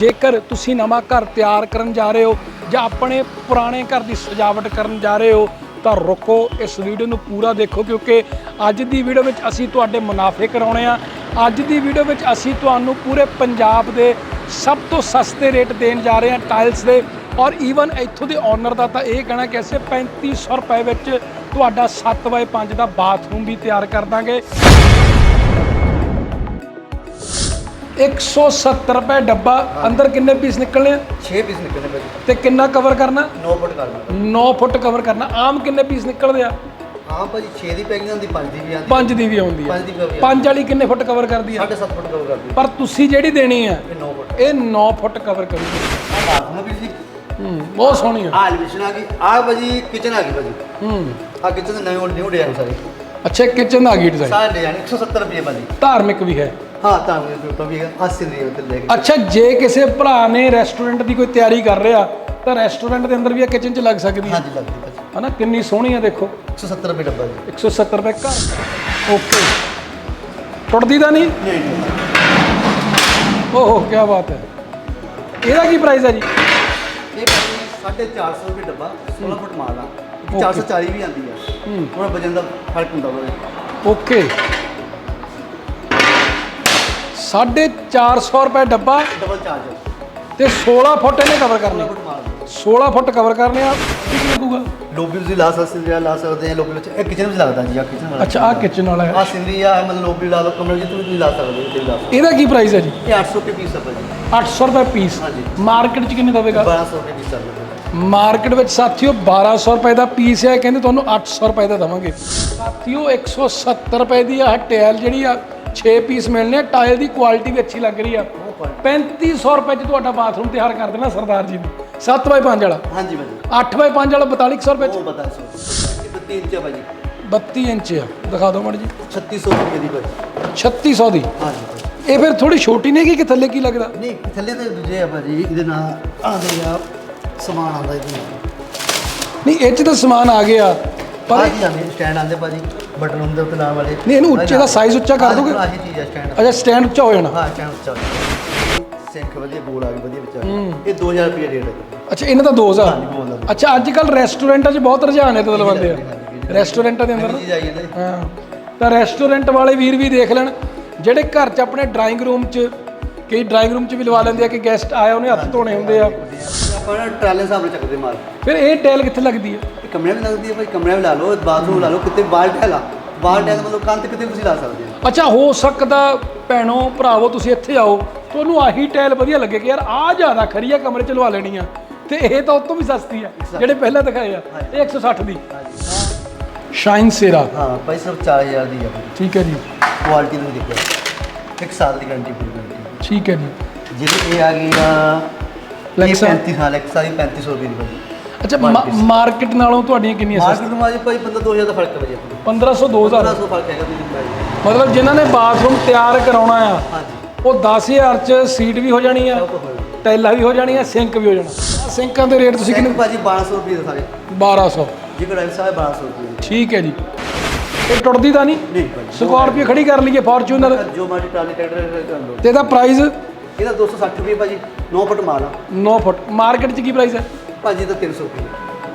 ਜੇਕਰ ਤੁਸੀਂ ਨਵਾਂ ਘਰ ਤਿਆਰ ਕਰਨ ਜਾ ਰਹੇ ਹੋ ਜਾਂ ਆਪਣੇ ਪੁਰਾਣੇ ਘਰ ਦੀ ਸਜਾਵਟ ਕਰਨ ਜਾ ਰਹੇ ਹੋ, ਤਾਂ ਰੁਕੋ, ਇਸ ਵੀਡੀਓ ਨੂੰ ਪੂਰਾ ਦੇਖੋ ਕਿਉਂਕਿ ਅੱਜ ਦੀ ਵੀਡੀਓ ਵਿੱਚ ਅਸੀਂ ਤੁਹਾਡੇ ਮੁਨਾਫੇ ਕਰਾਉਣੇ ਆ। ਅੱਜ ਦੀ ਵੀਡੀਓ ਵਿੱਚ ਅਸੀਂ ਤੁਹਾਨੂੰ ਪੂਰੇ ਪੰਜਾਬ ਦੇ ਸਭ ਤੋਂ ਸਸਤੇ ਰੇਟ ਦੇਣ ਜਾ ਰਹੇ ਹਾਂ ਟਾਇਲਸ ਦੇ। ਔਰ ਈਵਨ ਇੱਥੋਂ ਦੇ ਓਨਰ ਦਾ ਤਾਂ ਇਹ ਕਹਿਣਾ ਕਿ ਅਸੀਂ 3500 ਰੁਪਏ ਵਿੱਚ ਤੁਹਾਡਾ 7x5 ਦਾ ਬਾਥਰੂਮ ਵੀ ਤਿਆਰ ਕਰ ਦਾਂਗੇ। 170 ਰੁਪਏ ਡੱਬਾ ਅੰਦਰ ਕਿੰਨੇ ਪੀਸ ਨਿਕਲਣੇ ਆ? 6 ਪੀਸ ਨਿਕਲਨੇ ਭਾਜੀ। ਤੇ ਕਿੰਨਾ ਕਵਰ ਕਰਨਾ? 9 ਫੁੱਟ ਕਰਨਾ 9 ਫੁੱਟ ਕਵਰ ਕਰਨਾ। ਆਮ ਕਿੰਨੇ ਪੀਸ ਨਿਕਲਦੇ ਆ? ਹਾਂ ਭਾਜੀ 6 ਦੀ ਪੈਕਿੰਗ ਹੁੰਦੀ 5 ਦੀ ਵੀ ਆਂਦੀ 5 ਦੀ ਵੀ ਆਉਂਦੀ ਆ। ਪੰਜ ਦੀ ਵੀ ਆਉਂਦੀ ਆ। 5 ਵਾਲੀ ਕਿੰਨੇ ਫੁੱਟ ਕਵਰ ਕਰਦੀ ਆ? 7.5 ਫੁੱਟ ਕਵਰ ਕਰਦੀ ਪਰ ਤੁਸੀਂ ਜਿਹੜੀ ਦੇਣੀ ਆ ਇਹ 9 ਫੁੱਟ। ਇਹ 9 ਫੁੱਟ ਕਵਰ ਕਰੂਗੀ ਆ ਬਾਥਰੂਮ ਵੀ ਜੀ। ਹੂੰ ਬਹੁਤ ਸੋਹਣੀ ਆ। ਆ ਐਲੀਵੇਸ਼ਨ ਆ ਗਈ। ਆ ਭਾਜੀ ਕਿਚਨ ਆ ਗਈ ਭਾਜੀ। ਹੂੰ। ਆ ਕਿਚਨ ਨਵੇਂ ਨਿਊ ਡਿਜ਼ਾਈਨ ਸਾਰੇ। ਅੱਛਾ ਕਿਚਨ ਦਾ ਗੀ ਡਿਜ਼ਾਈਨ ਸਾਰੇ ਡਿਜ਼ਾਈਨ 170 ਰੁਪਏ ਭਾਜੀ। ਧਾਰਮਿਕ ਵੀ ਹੈ। ਹਾਂ ਤਾਂ ਮੇਰੇ ਕੋਲ ਵੀ 80 ਰੁਪਏ ਉੱਤੇ ਲੈ ਕੇ। ਅੱਛਾ ਜੇ ਕਿਸੇ ਭਰਾ ਨੇ ਰੈਸਟੋਰੈਂਟ ਦੀ ਕੋਈ ਤਿਆਰੀ ਕਰ ਰਿਹਾ ਤਾਂ ਰੈਸਟੋਰੈਂਟ ਦੇ ਅੰਦਰ ਵੀ ਇਹ ਕਿਚਨ 'ਚ ਲੱਗ ਸਕਦੀ ਹੈ। ਹਾਂਜੀ ਲੱਗਦੀ ਭਾਜੀ। ਹਨਾ ਕਿੰਨੀ ਸੋਹਣੀ ਆ ਦੇਖੋ। 170 ਰੁਪਏ ਡੱਬਾ ਜੀ। 170 ਰੁਪਏ ਘਰ। ਓਕੇ ਟੁੱਟਦੀ ਤਾਂ ਨਹੀਂ? ਨਹੀਂ ਨਹੀਂ। ਓਹੋ ਕੀ ਬਾਤ ਹੈ। ਇਹਦਾ ਕੀ ਪ੍ਰਾਈਸ ਹੈ ਜੀ? ਇਹ ਭਾਜੀ 450 ਰੁਪਏ ਡੱਬਾ 16 ਫੁੱਟ ਮਾਲ ਆ। 440 ਵੀ ਆਂਦੀ ਆ। ਹੂੰ। ਥੋੜਾ ਵਜਨ ਦਾ ਫ਼ਰਕ ਹੁੰਦਾ ਉਹਦੇ ਓਕੇ 450 ਰੁਪਏ ਡੱਬਾ ਡਬਲ ਚਾਰਜ ਤੇ 16 ਫੁੱਟ ਇਹਨੇ ਕਵਰ ਕਰਨੇ। 16 ਫੁੱਟ ਮਾਲ। 16 ਫੁੱਟ ਕਵਰ ਕਰਨੇ ਆ। ਕੀ ਲੱਗੂਗਾ? ਲੋਬੀ ਤੁਸੀਂ ਲਾ ਸਕਦੇ ਆ ਲਾ ਸਕਦੇ ਆ ਲੋਬੀ ਵਿੱਚ। ਇਹ ਕਿਚਨ ਵਿੱਚ ਲੱਗਦਾ ਜੀ ਆ ਕਿਚਨ ਵਾਲਾ। ਅੱਛਾ ਆ ਕਿਚਨ ਵਾਲਾ ਹੈ। ਆ ਸਿੰਦਰੀ ਆ ਮਤਲਬ ਲੋਬੀ ਲਾ ਲਓ ਕਮਰੇ ਵਿੱਚ ਤੁਸੀਂ ਲਾ ਸਕਦੇ ਹੋ ਤੇ ਲਾ ਸਕਦੇ ਇਹਦਾ ਕੀ ਪ੍ਰਾਈਸ ਹੈ ਜੀ? ਹੋ। ਇਹ 800 ਰੁਪਏ ਪੀਸ ਆ ਭਾਜੀ 800 ਰੁਪਏ ਪੀਸ। ਮਾਰਕੀਟ 'ਚ ਕਿੰਨੇ ਦਵੇਗਾ 1200 ਰੁਪਏ ਪੀਸ ਭਾਜੀ ਮਾਰਕੀਟ ਵਿੱਚ ਸਾਥੀਓ 1200 ਰੁਪਏ ਦਾ ਪੀਸ ਹੈ ਕਹਿੰਦੇ ਤੁਹਾਨੂੰ 800 ਰੁਪਏ ਦਾ ਦਵਾਂਗੇ। ਸਾਥੀਓ 170 ਰੁਪਏ ਦੀ ਆ ਟਾਇਲ ਜਿਹੜੀ ਆ 6 ਪੀਸ ਮਿਲਨੇ ਟਾਇਲ ਦੀ ਕੁਆਲਿਟੀ ਵੀ ਅੱਛੀ ਲੱਗ ਰਹੀ ਆ। ਉਹ quality। 3500 ਰੁਪਏ 'ਚ ਤੁਹਾਡਾ ਬਾਥਰੂਮ ਤਿਆਰ ਕਰ ਦੇਣਾ ਸਰਦਾਰ ਜੀ ਨੇ। 7x5 ਵਾਲਾ। ਹਾਂਜੀ ਭਾਜੀ। 8x5 ਵਾਲਾ 4200 ਰੁਪਏ 'ਚ। ਉਹ ਬਤਾ ਸੋ। ਇਹ 32 ਇੰਚ ਆ ਭਾਜੀ। 32 ਇੰਚ ਆ। ਦਿਖਾ ਦਿਓ ਮਾੜੀ ਜੀ। 3600 ਰੁਪਏ ਦੀ ਭਾਜੀ। 3600 ਦੀ। ਹਾਂਜੀ ਭਾਜੀ। ਇਹ ਫਿਰ ਥੋੜੀ ਛੋਟੀ ਨਹੀਂ ਕਿ ਥੱਲੇ ਕੀ ਲੱਗਦਾ? ਨਹੀਂ ਥੱਲੇ ਤੇ ਦੂਜੇ ਆ ਭਾਜੀ। ਇਹਦੇ ਨਾਲ ਆਉਂਦੇ ਆ ਸਮਾਨ ਆਉਂਦਾ ਇਹਦੇ ਨਾਲ। ਨਹੀਂ ਇਹ 'ਚ ਤਾਂ ਸਮਾਨ ਆ ਗਿਆ। ਪਰ ਆ ਜੀ ਆਉਂਦੇ ਸਟੈਂਡ ਆਉਂਦੇ ਭਾਜੀ ਬਟਨ ਹੁੰਦੇ ਉੱਤੇ ਲਾਉਣ ਵਾਲੇ। ਨਹੀਂ, ਇਹਨੂੰ ਉੱਚੇ ਦਾ size ਉੱਚਾ ਕਰ ਦੋਗੇ? ਆਹੀ ਚੀਜ਼ ਆ ਸਟੈਂਡ ਅੱਛਾ ਸਟੈਂਡ ਉੱਚਾ ਹੋ ਜਾਣਾ। ਹਾਂ ਸਟੈਂਡ ਉੱਚਾ ਸਿੰਕ ਵਧੀਆ ਗੋਲ ਆ ਗਈ ਵਧੀਆ ਵਿੱਚ ਆ ਗਈ। ਇਹ 2000 ਰੁਪਏ ਰੇਟ ਹੈ ਅੱਛਾ ਇਹਨਾਂ ਦਾ 2000 ਹਾਂਜੀ ਗੋਲ ਦਾ ਅੱਛਾ ਅੱਜ ਕੱਲ ਰੈਸਟੋਰੈਂਟਾਂ 'ਚ ਬਹੁਤ ਰੁਝਾਨ ਹੈ ਤੇ ਲਵਾਉਂਦੇ ਆ। ਰੈਸਟੋਰੈਂਟਾਂ ਦੇ ਅੰਦਰ ਨਵੀਂ ਨਾ ਚੀਜ਼ ਆਈ ਹੈ ਤੇ ਹਾਂ। ਤਾਂ ਰੈਸਟੋਰੈਂਟ ਵਾਲੇ ਵੀਰ ਵੀ ਦੇਖ ਲੈਣ ਜਿਹੜੇ ਘਰ 'ਚ ਆਪਣੇ ਡਰਾਇੰਗ ਰੂਮ 'ਚ ਕਈ ਡਰਾਇੰਗ ਰੂਮ 'ਚ ਵੀ ਲਵਾ ਲੈਂਦੇ ਆ ਕਿ ਗੈਸਟ ਆਇਆ ਉਹਨੇ ਹੱਥ ਧੋਣੇ ਹੁੰਦੇ ਆ। ਆਪਾਂ ਨਾ ਟਰਾਲੇ ਹਿਸਾਬ ਨਾਲ ਚੱਕਦੇ ਮਾਲ। ਫਿਰ ਇਹ ਟੈਲ ਕਿੱਥੇ ਲੱਗਦੀ ਆ ਇਹ ਕਮਰੇ ਵੀ ਲੱਗਦੀ ਹੈ ਭਾਈ ਕਮਰੇ ਵੀ ਲਾ ਲਓ ਬਾਥਰੂਮ ਲਾ ਲਓ ਕਿਤੇ ਬਾਹਰ ਟਹਿਲਾ ਬਾਹਰ ਟਹਿਲ ਮਤਲਬ ਕੰਧ ਕਿਤੇ ਤੁਸੀਂ ਲਾ ਸਕਦੇ ਹੋ। ਅੱਛਾ ਹੋ ਸਕਦਾ ਭੈਣੋ ਭਰਾਵੋ ਤੁਸੀਂ ਇੱਥੇ ਆਓ। ਤੁਹਾਨੂੰ ਆਹੀ ਟੈਲ ਵਧੀਆ ਲੱਗੇ ਕਿ ਯਾਰ ਆਹ ਜ਼ਿਆਦਾ ਖਰੀ ਆ ਕਮਰੇ 'ਚ ਲਵਾ ਲੈਣੀ ਆ। ਤੇ ਇਹ ਤਾਂ ਉਹ ਤੋਂ ਵੀ ਸਸਤੀ ਆ ਜਿਹੜੇ ਪਹਿਲਾਂ ਦਿਖਾਏ ਆ ਇਹ 160 ਦੀ। ਸ਼ਾਈਨ ਸੇਰਾ ਹਾਂ ਭਾਈ ਸਿਰਫ 4000 ਦੀ ਹੈ ਠੀਕ ਹੈ ਜੀ। ਕੁਆਲਿਟੀ ਨੂੰ ਦੇਖੋ। ਇੱਕ ਸਾਲ ਦੀ ਗਾਰੰਟੀ ਪੂਰੀ ਗਾਰੰਟੀ ਠੀਕ ਹੈ ਜੀ। ਜਿਹੜੀ ਇਹ ਆ ਗਈ ਆ Lexa? 35 ਹਾਂ ਲੈਕਸਾ ਦੀ 3500 ਰੁਪਏ ਦੀ ਭਾਜੀ ਅੱਛਾ। ਮਾਰਕੀਟ ਨਾਲੋਂ ਤੁਹਾਡੀਆਂ ਕਿੰਨੀਆਂ ਸਸਤੀਆਂ? ਮਾਰਕੀਟ ਨੂੰ ਆਜੀ ਭਾਈ 15 2000 ਦਾ ਫ਼ਰਕ ਹੈ ਭਾਜੀ 1500 2000 1500 ਫ਼ਰਕ ਹੈਗਾ ਤੁਸੀਂ ਭਾਈ। ਮਤਲਬ ਜਿਨ੍ਹਾਂ ਨੇ ਬਾਥਰੂਮ ਤਿਆਰ ਕਰਾਉਣਾ ਆ ਹਾਂਜੀ। ਉਹ 10000 ਚ ਸੀਟ ਵੀ ਹੋ ਜਾਣੀ ਆ ਟੈਲਾਂ ਵੀ ਹੋ ਜਾਣੀਆਂ ਸਿੰਕ ਵੀ ਹੋ ਜਾਣਾ। ਆਹ ਸਿੰਕਾਂ ਦੇ ਰੇਟ ਤੁਸੀਂ ਕਿੰਨੇ ਭਾਜੀ 1200 ਰੁਪਏ ਦੇ ਸਾਰੇ। 1200 ਜਿਹੜਾ ਲੈਕਸਾ ਹੈ 1200 ਰੁਪਏ ਦੀ। ਠੀਕ ਹੈ ਜੀ। ਇਹ ਟੁੱਟਦੀ ਤਾਂ ਨਹੀਂ? ਨਹੀਂ ਭਾਜੀ। ਸਕਾਰਪੀਓ ਖੜੀ ਕਰ ਲਈਏ ਫੋਰਚੂਨਰ ਜੋ ਮਾਰਟੀ ਟਰਾਲੀ ਟਰੈਕਟਰ ਕਰ ਲਓ। ਤੇ ਇਹਦਾ ਪ੍ਰਾਈਸ ਇਹਦਾ 260 ਰੁਪਏ ਭਾਜੀ 9 ਫੁੱਟ ਮਾਲ ਆ। 9 ਫੁੱਟ। ਮਾਰਕੀਟ 'ਚ ਕੀ ਪ੍ਰਾਈਸ ਹੈ? ਭਾਜੀ ਦਾ 300 ਰੁਪਏ।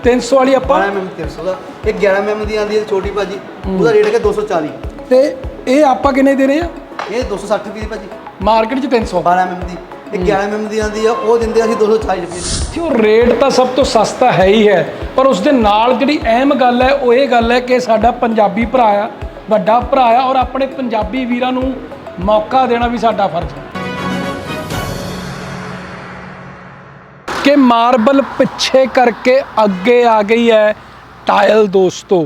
300 ਵਾਲੀ ਆਪਾਂ? 12 mm 300 ਦਾ। ਇਹ 11 mm ਦੀ ਆਂਦੀ ਹੈ ਛੋਟੀ ਭਾਜੀ। ਉਹਦਾ ਰੇਟ ਹੈਗਾ 240 ਤੇ ਇਹ ਆਪਾਂ ਕਿੰਨੇ ਦੇ ਰਹੇ ਆ? ਇਹ 260 ਰੁਪਏ ਦੀ ਭਾਜੀ। ਮਾਰਕੀਟ 'ਚ 300 12 mm ਦੀ। ਇਹ 11 mm ਦੀ ਆਂਦੀ ਆ ਉਹ ਦਿੰਦੇ ਅਸੀਂ 240 ਰੁਪਏ ਦੀ। ਕਿ ਉਹ ਰੇਟ ਤਾਂ ਸਭ ਤੋਂ ਸਸਤਾ ਹੈ ਹੀ ਹੈ। ਪਰ ਉਸ ਦੇ ਨਾਲ ਜਿਹੜੀ ਅਹਿਮ ਗੱਲ ਹੈ ਉਹ ਇਹ ਗੱਲ ਹੈ ਕਿ ਸਾਡਾ ਪੰਜਾਬੀ ਭਰਾ ਆ ਵੱਡਾ ਭਰਾ ਆ ਔਰ ਆਪਣੇ ਪੰਜਾਬੀ ਵੀਰਾਂ ਨੂੰ ਮੌਕਾ ਦੇਣਾ ਵੀ ਸਾਡਾ ਫਰਜ਼ ਹੈ। ਕਿ ਮਾਰਬਲ ਪਿੱਛੇ ਕਰਕੇ ਅੱਗੇ ਆ ਗਈ ਹੈ ਟਾਇਲ ਦੋਸਤੋ।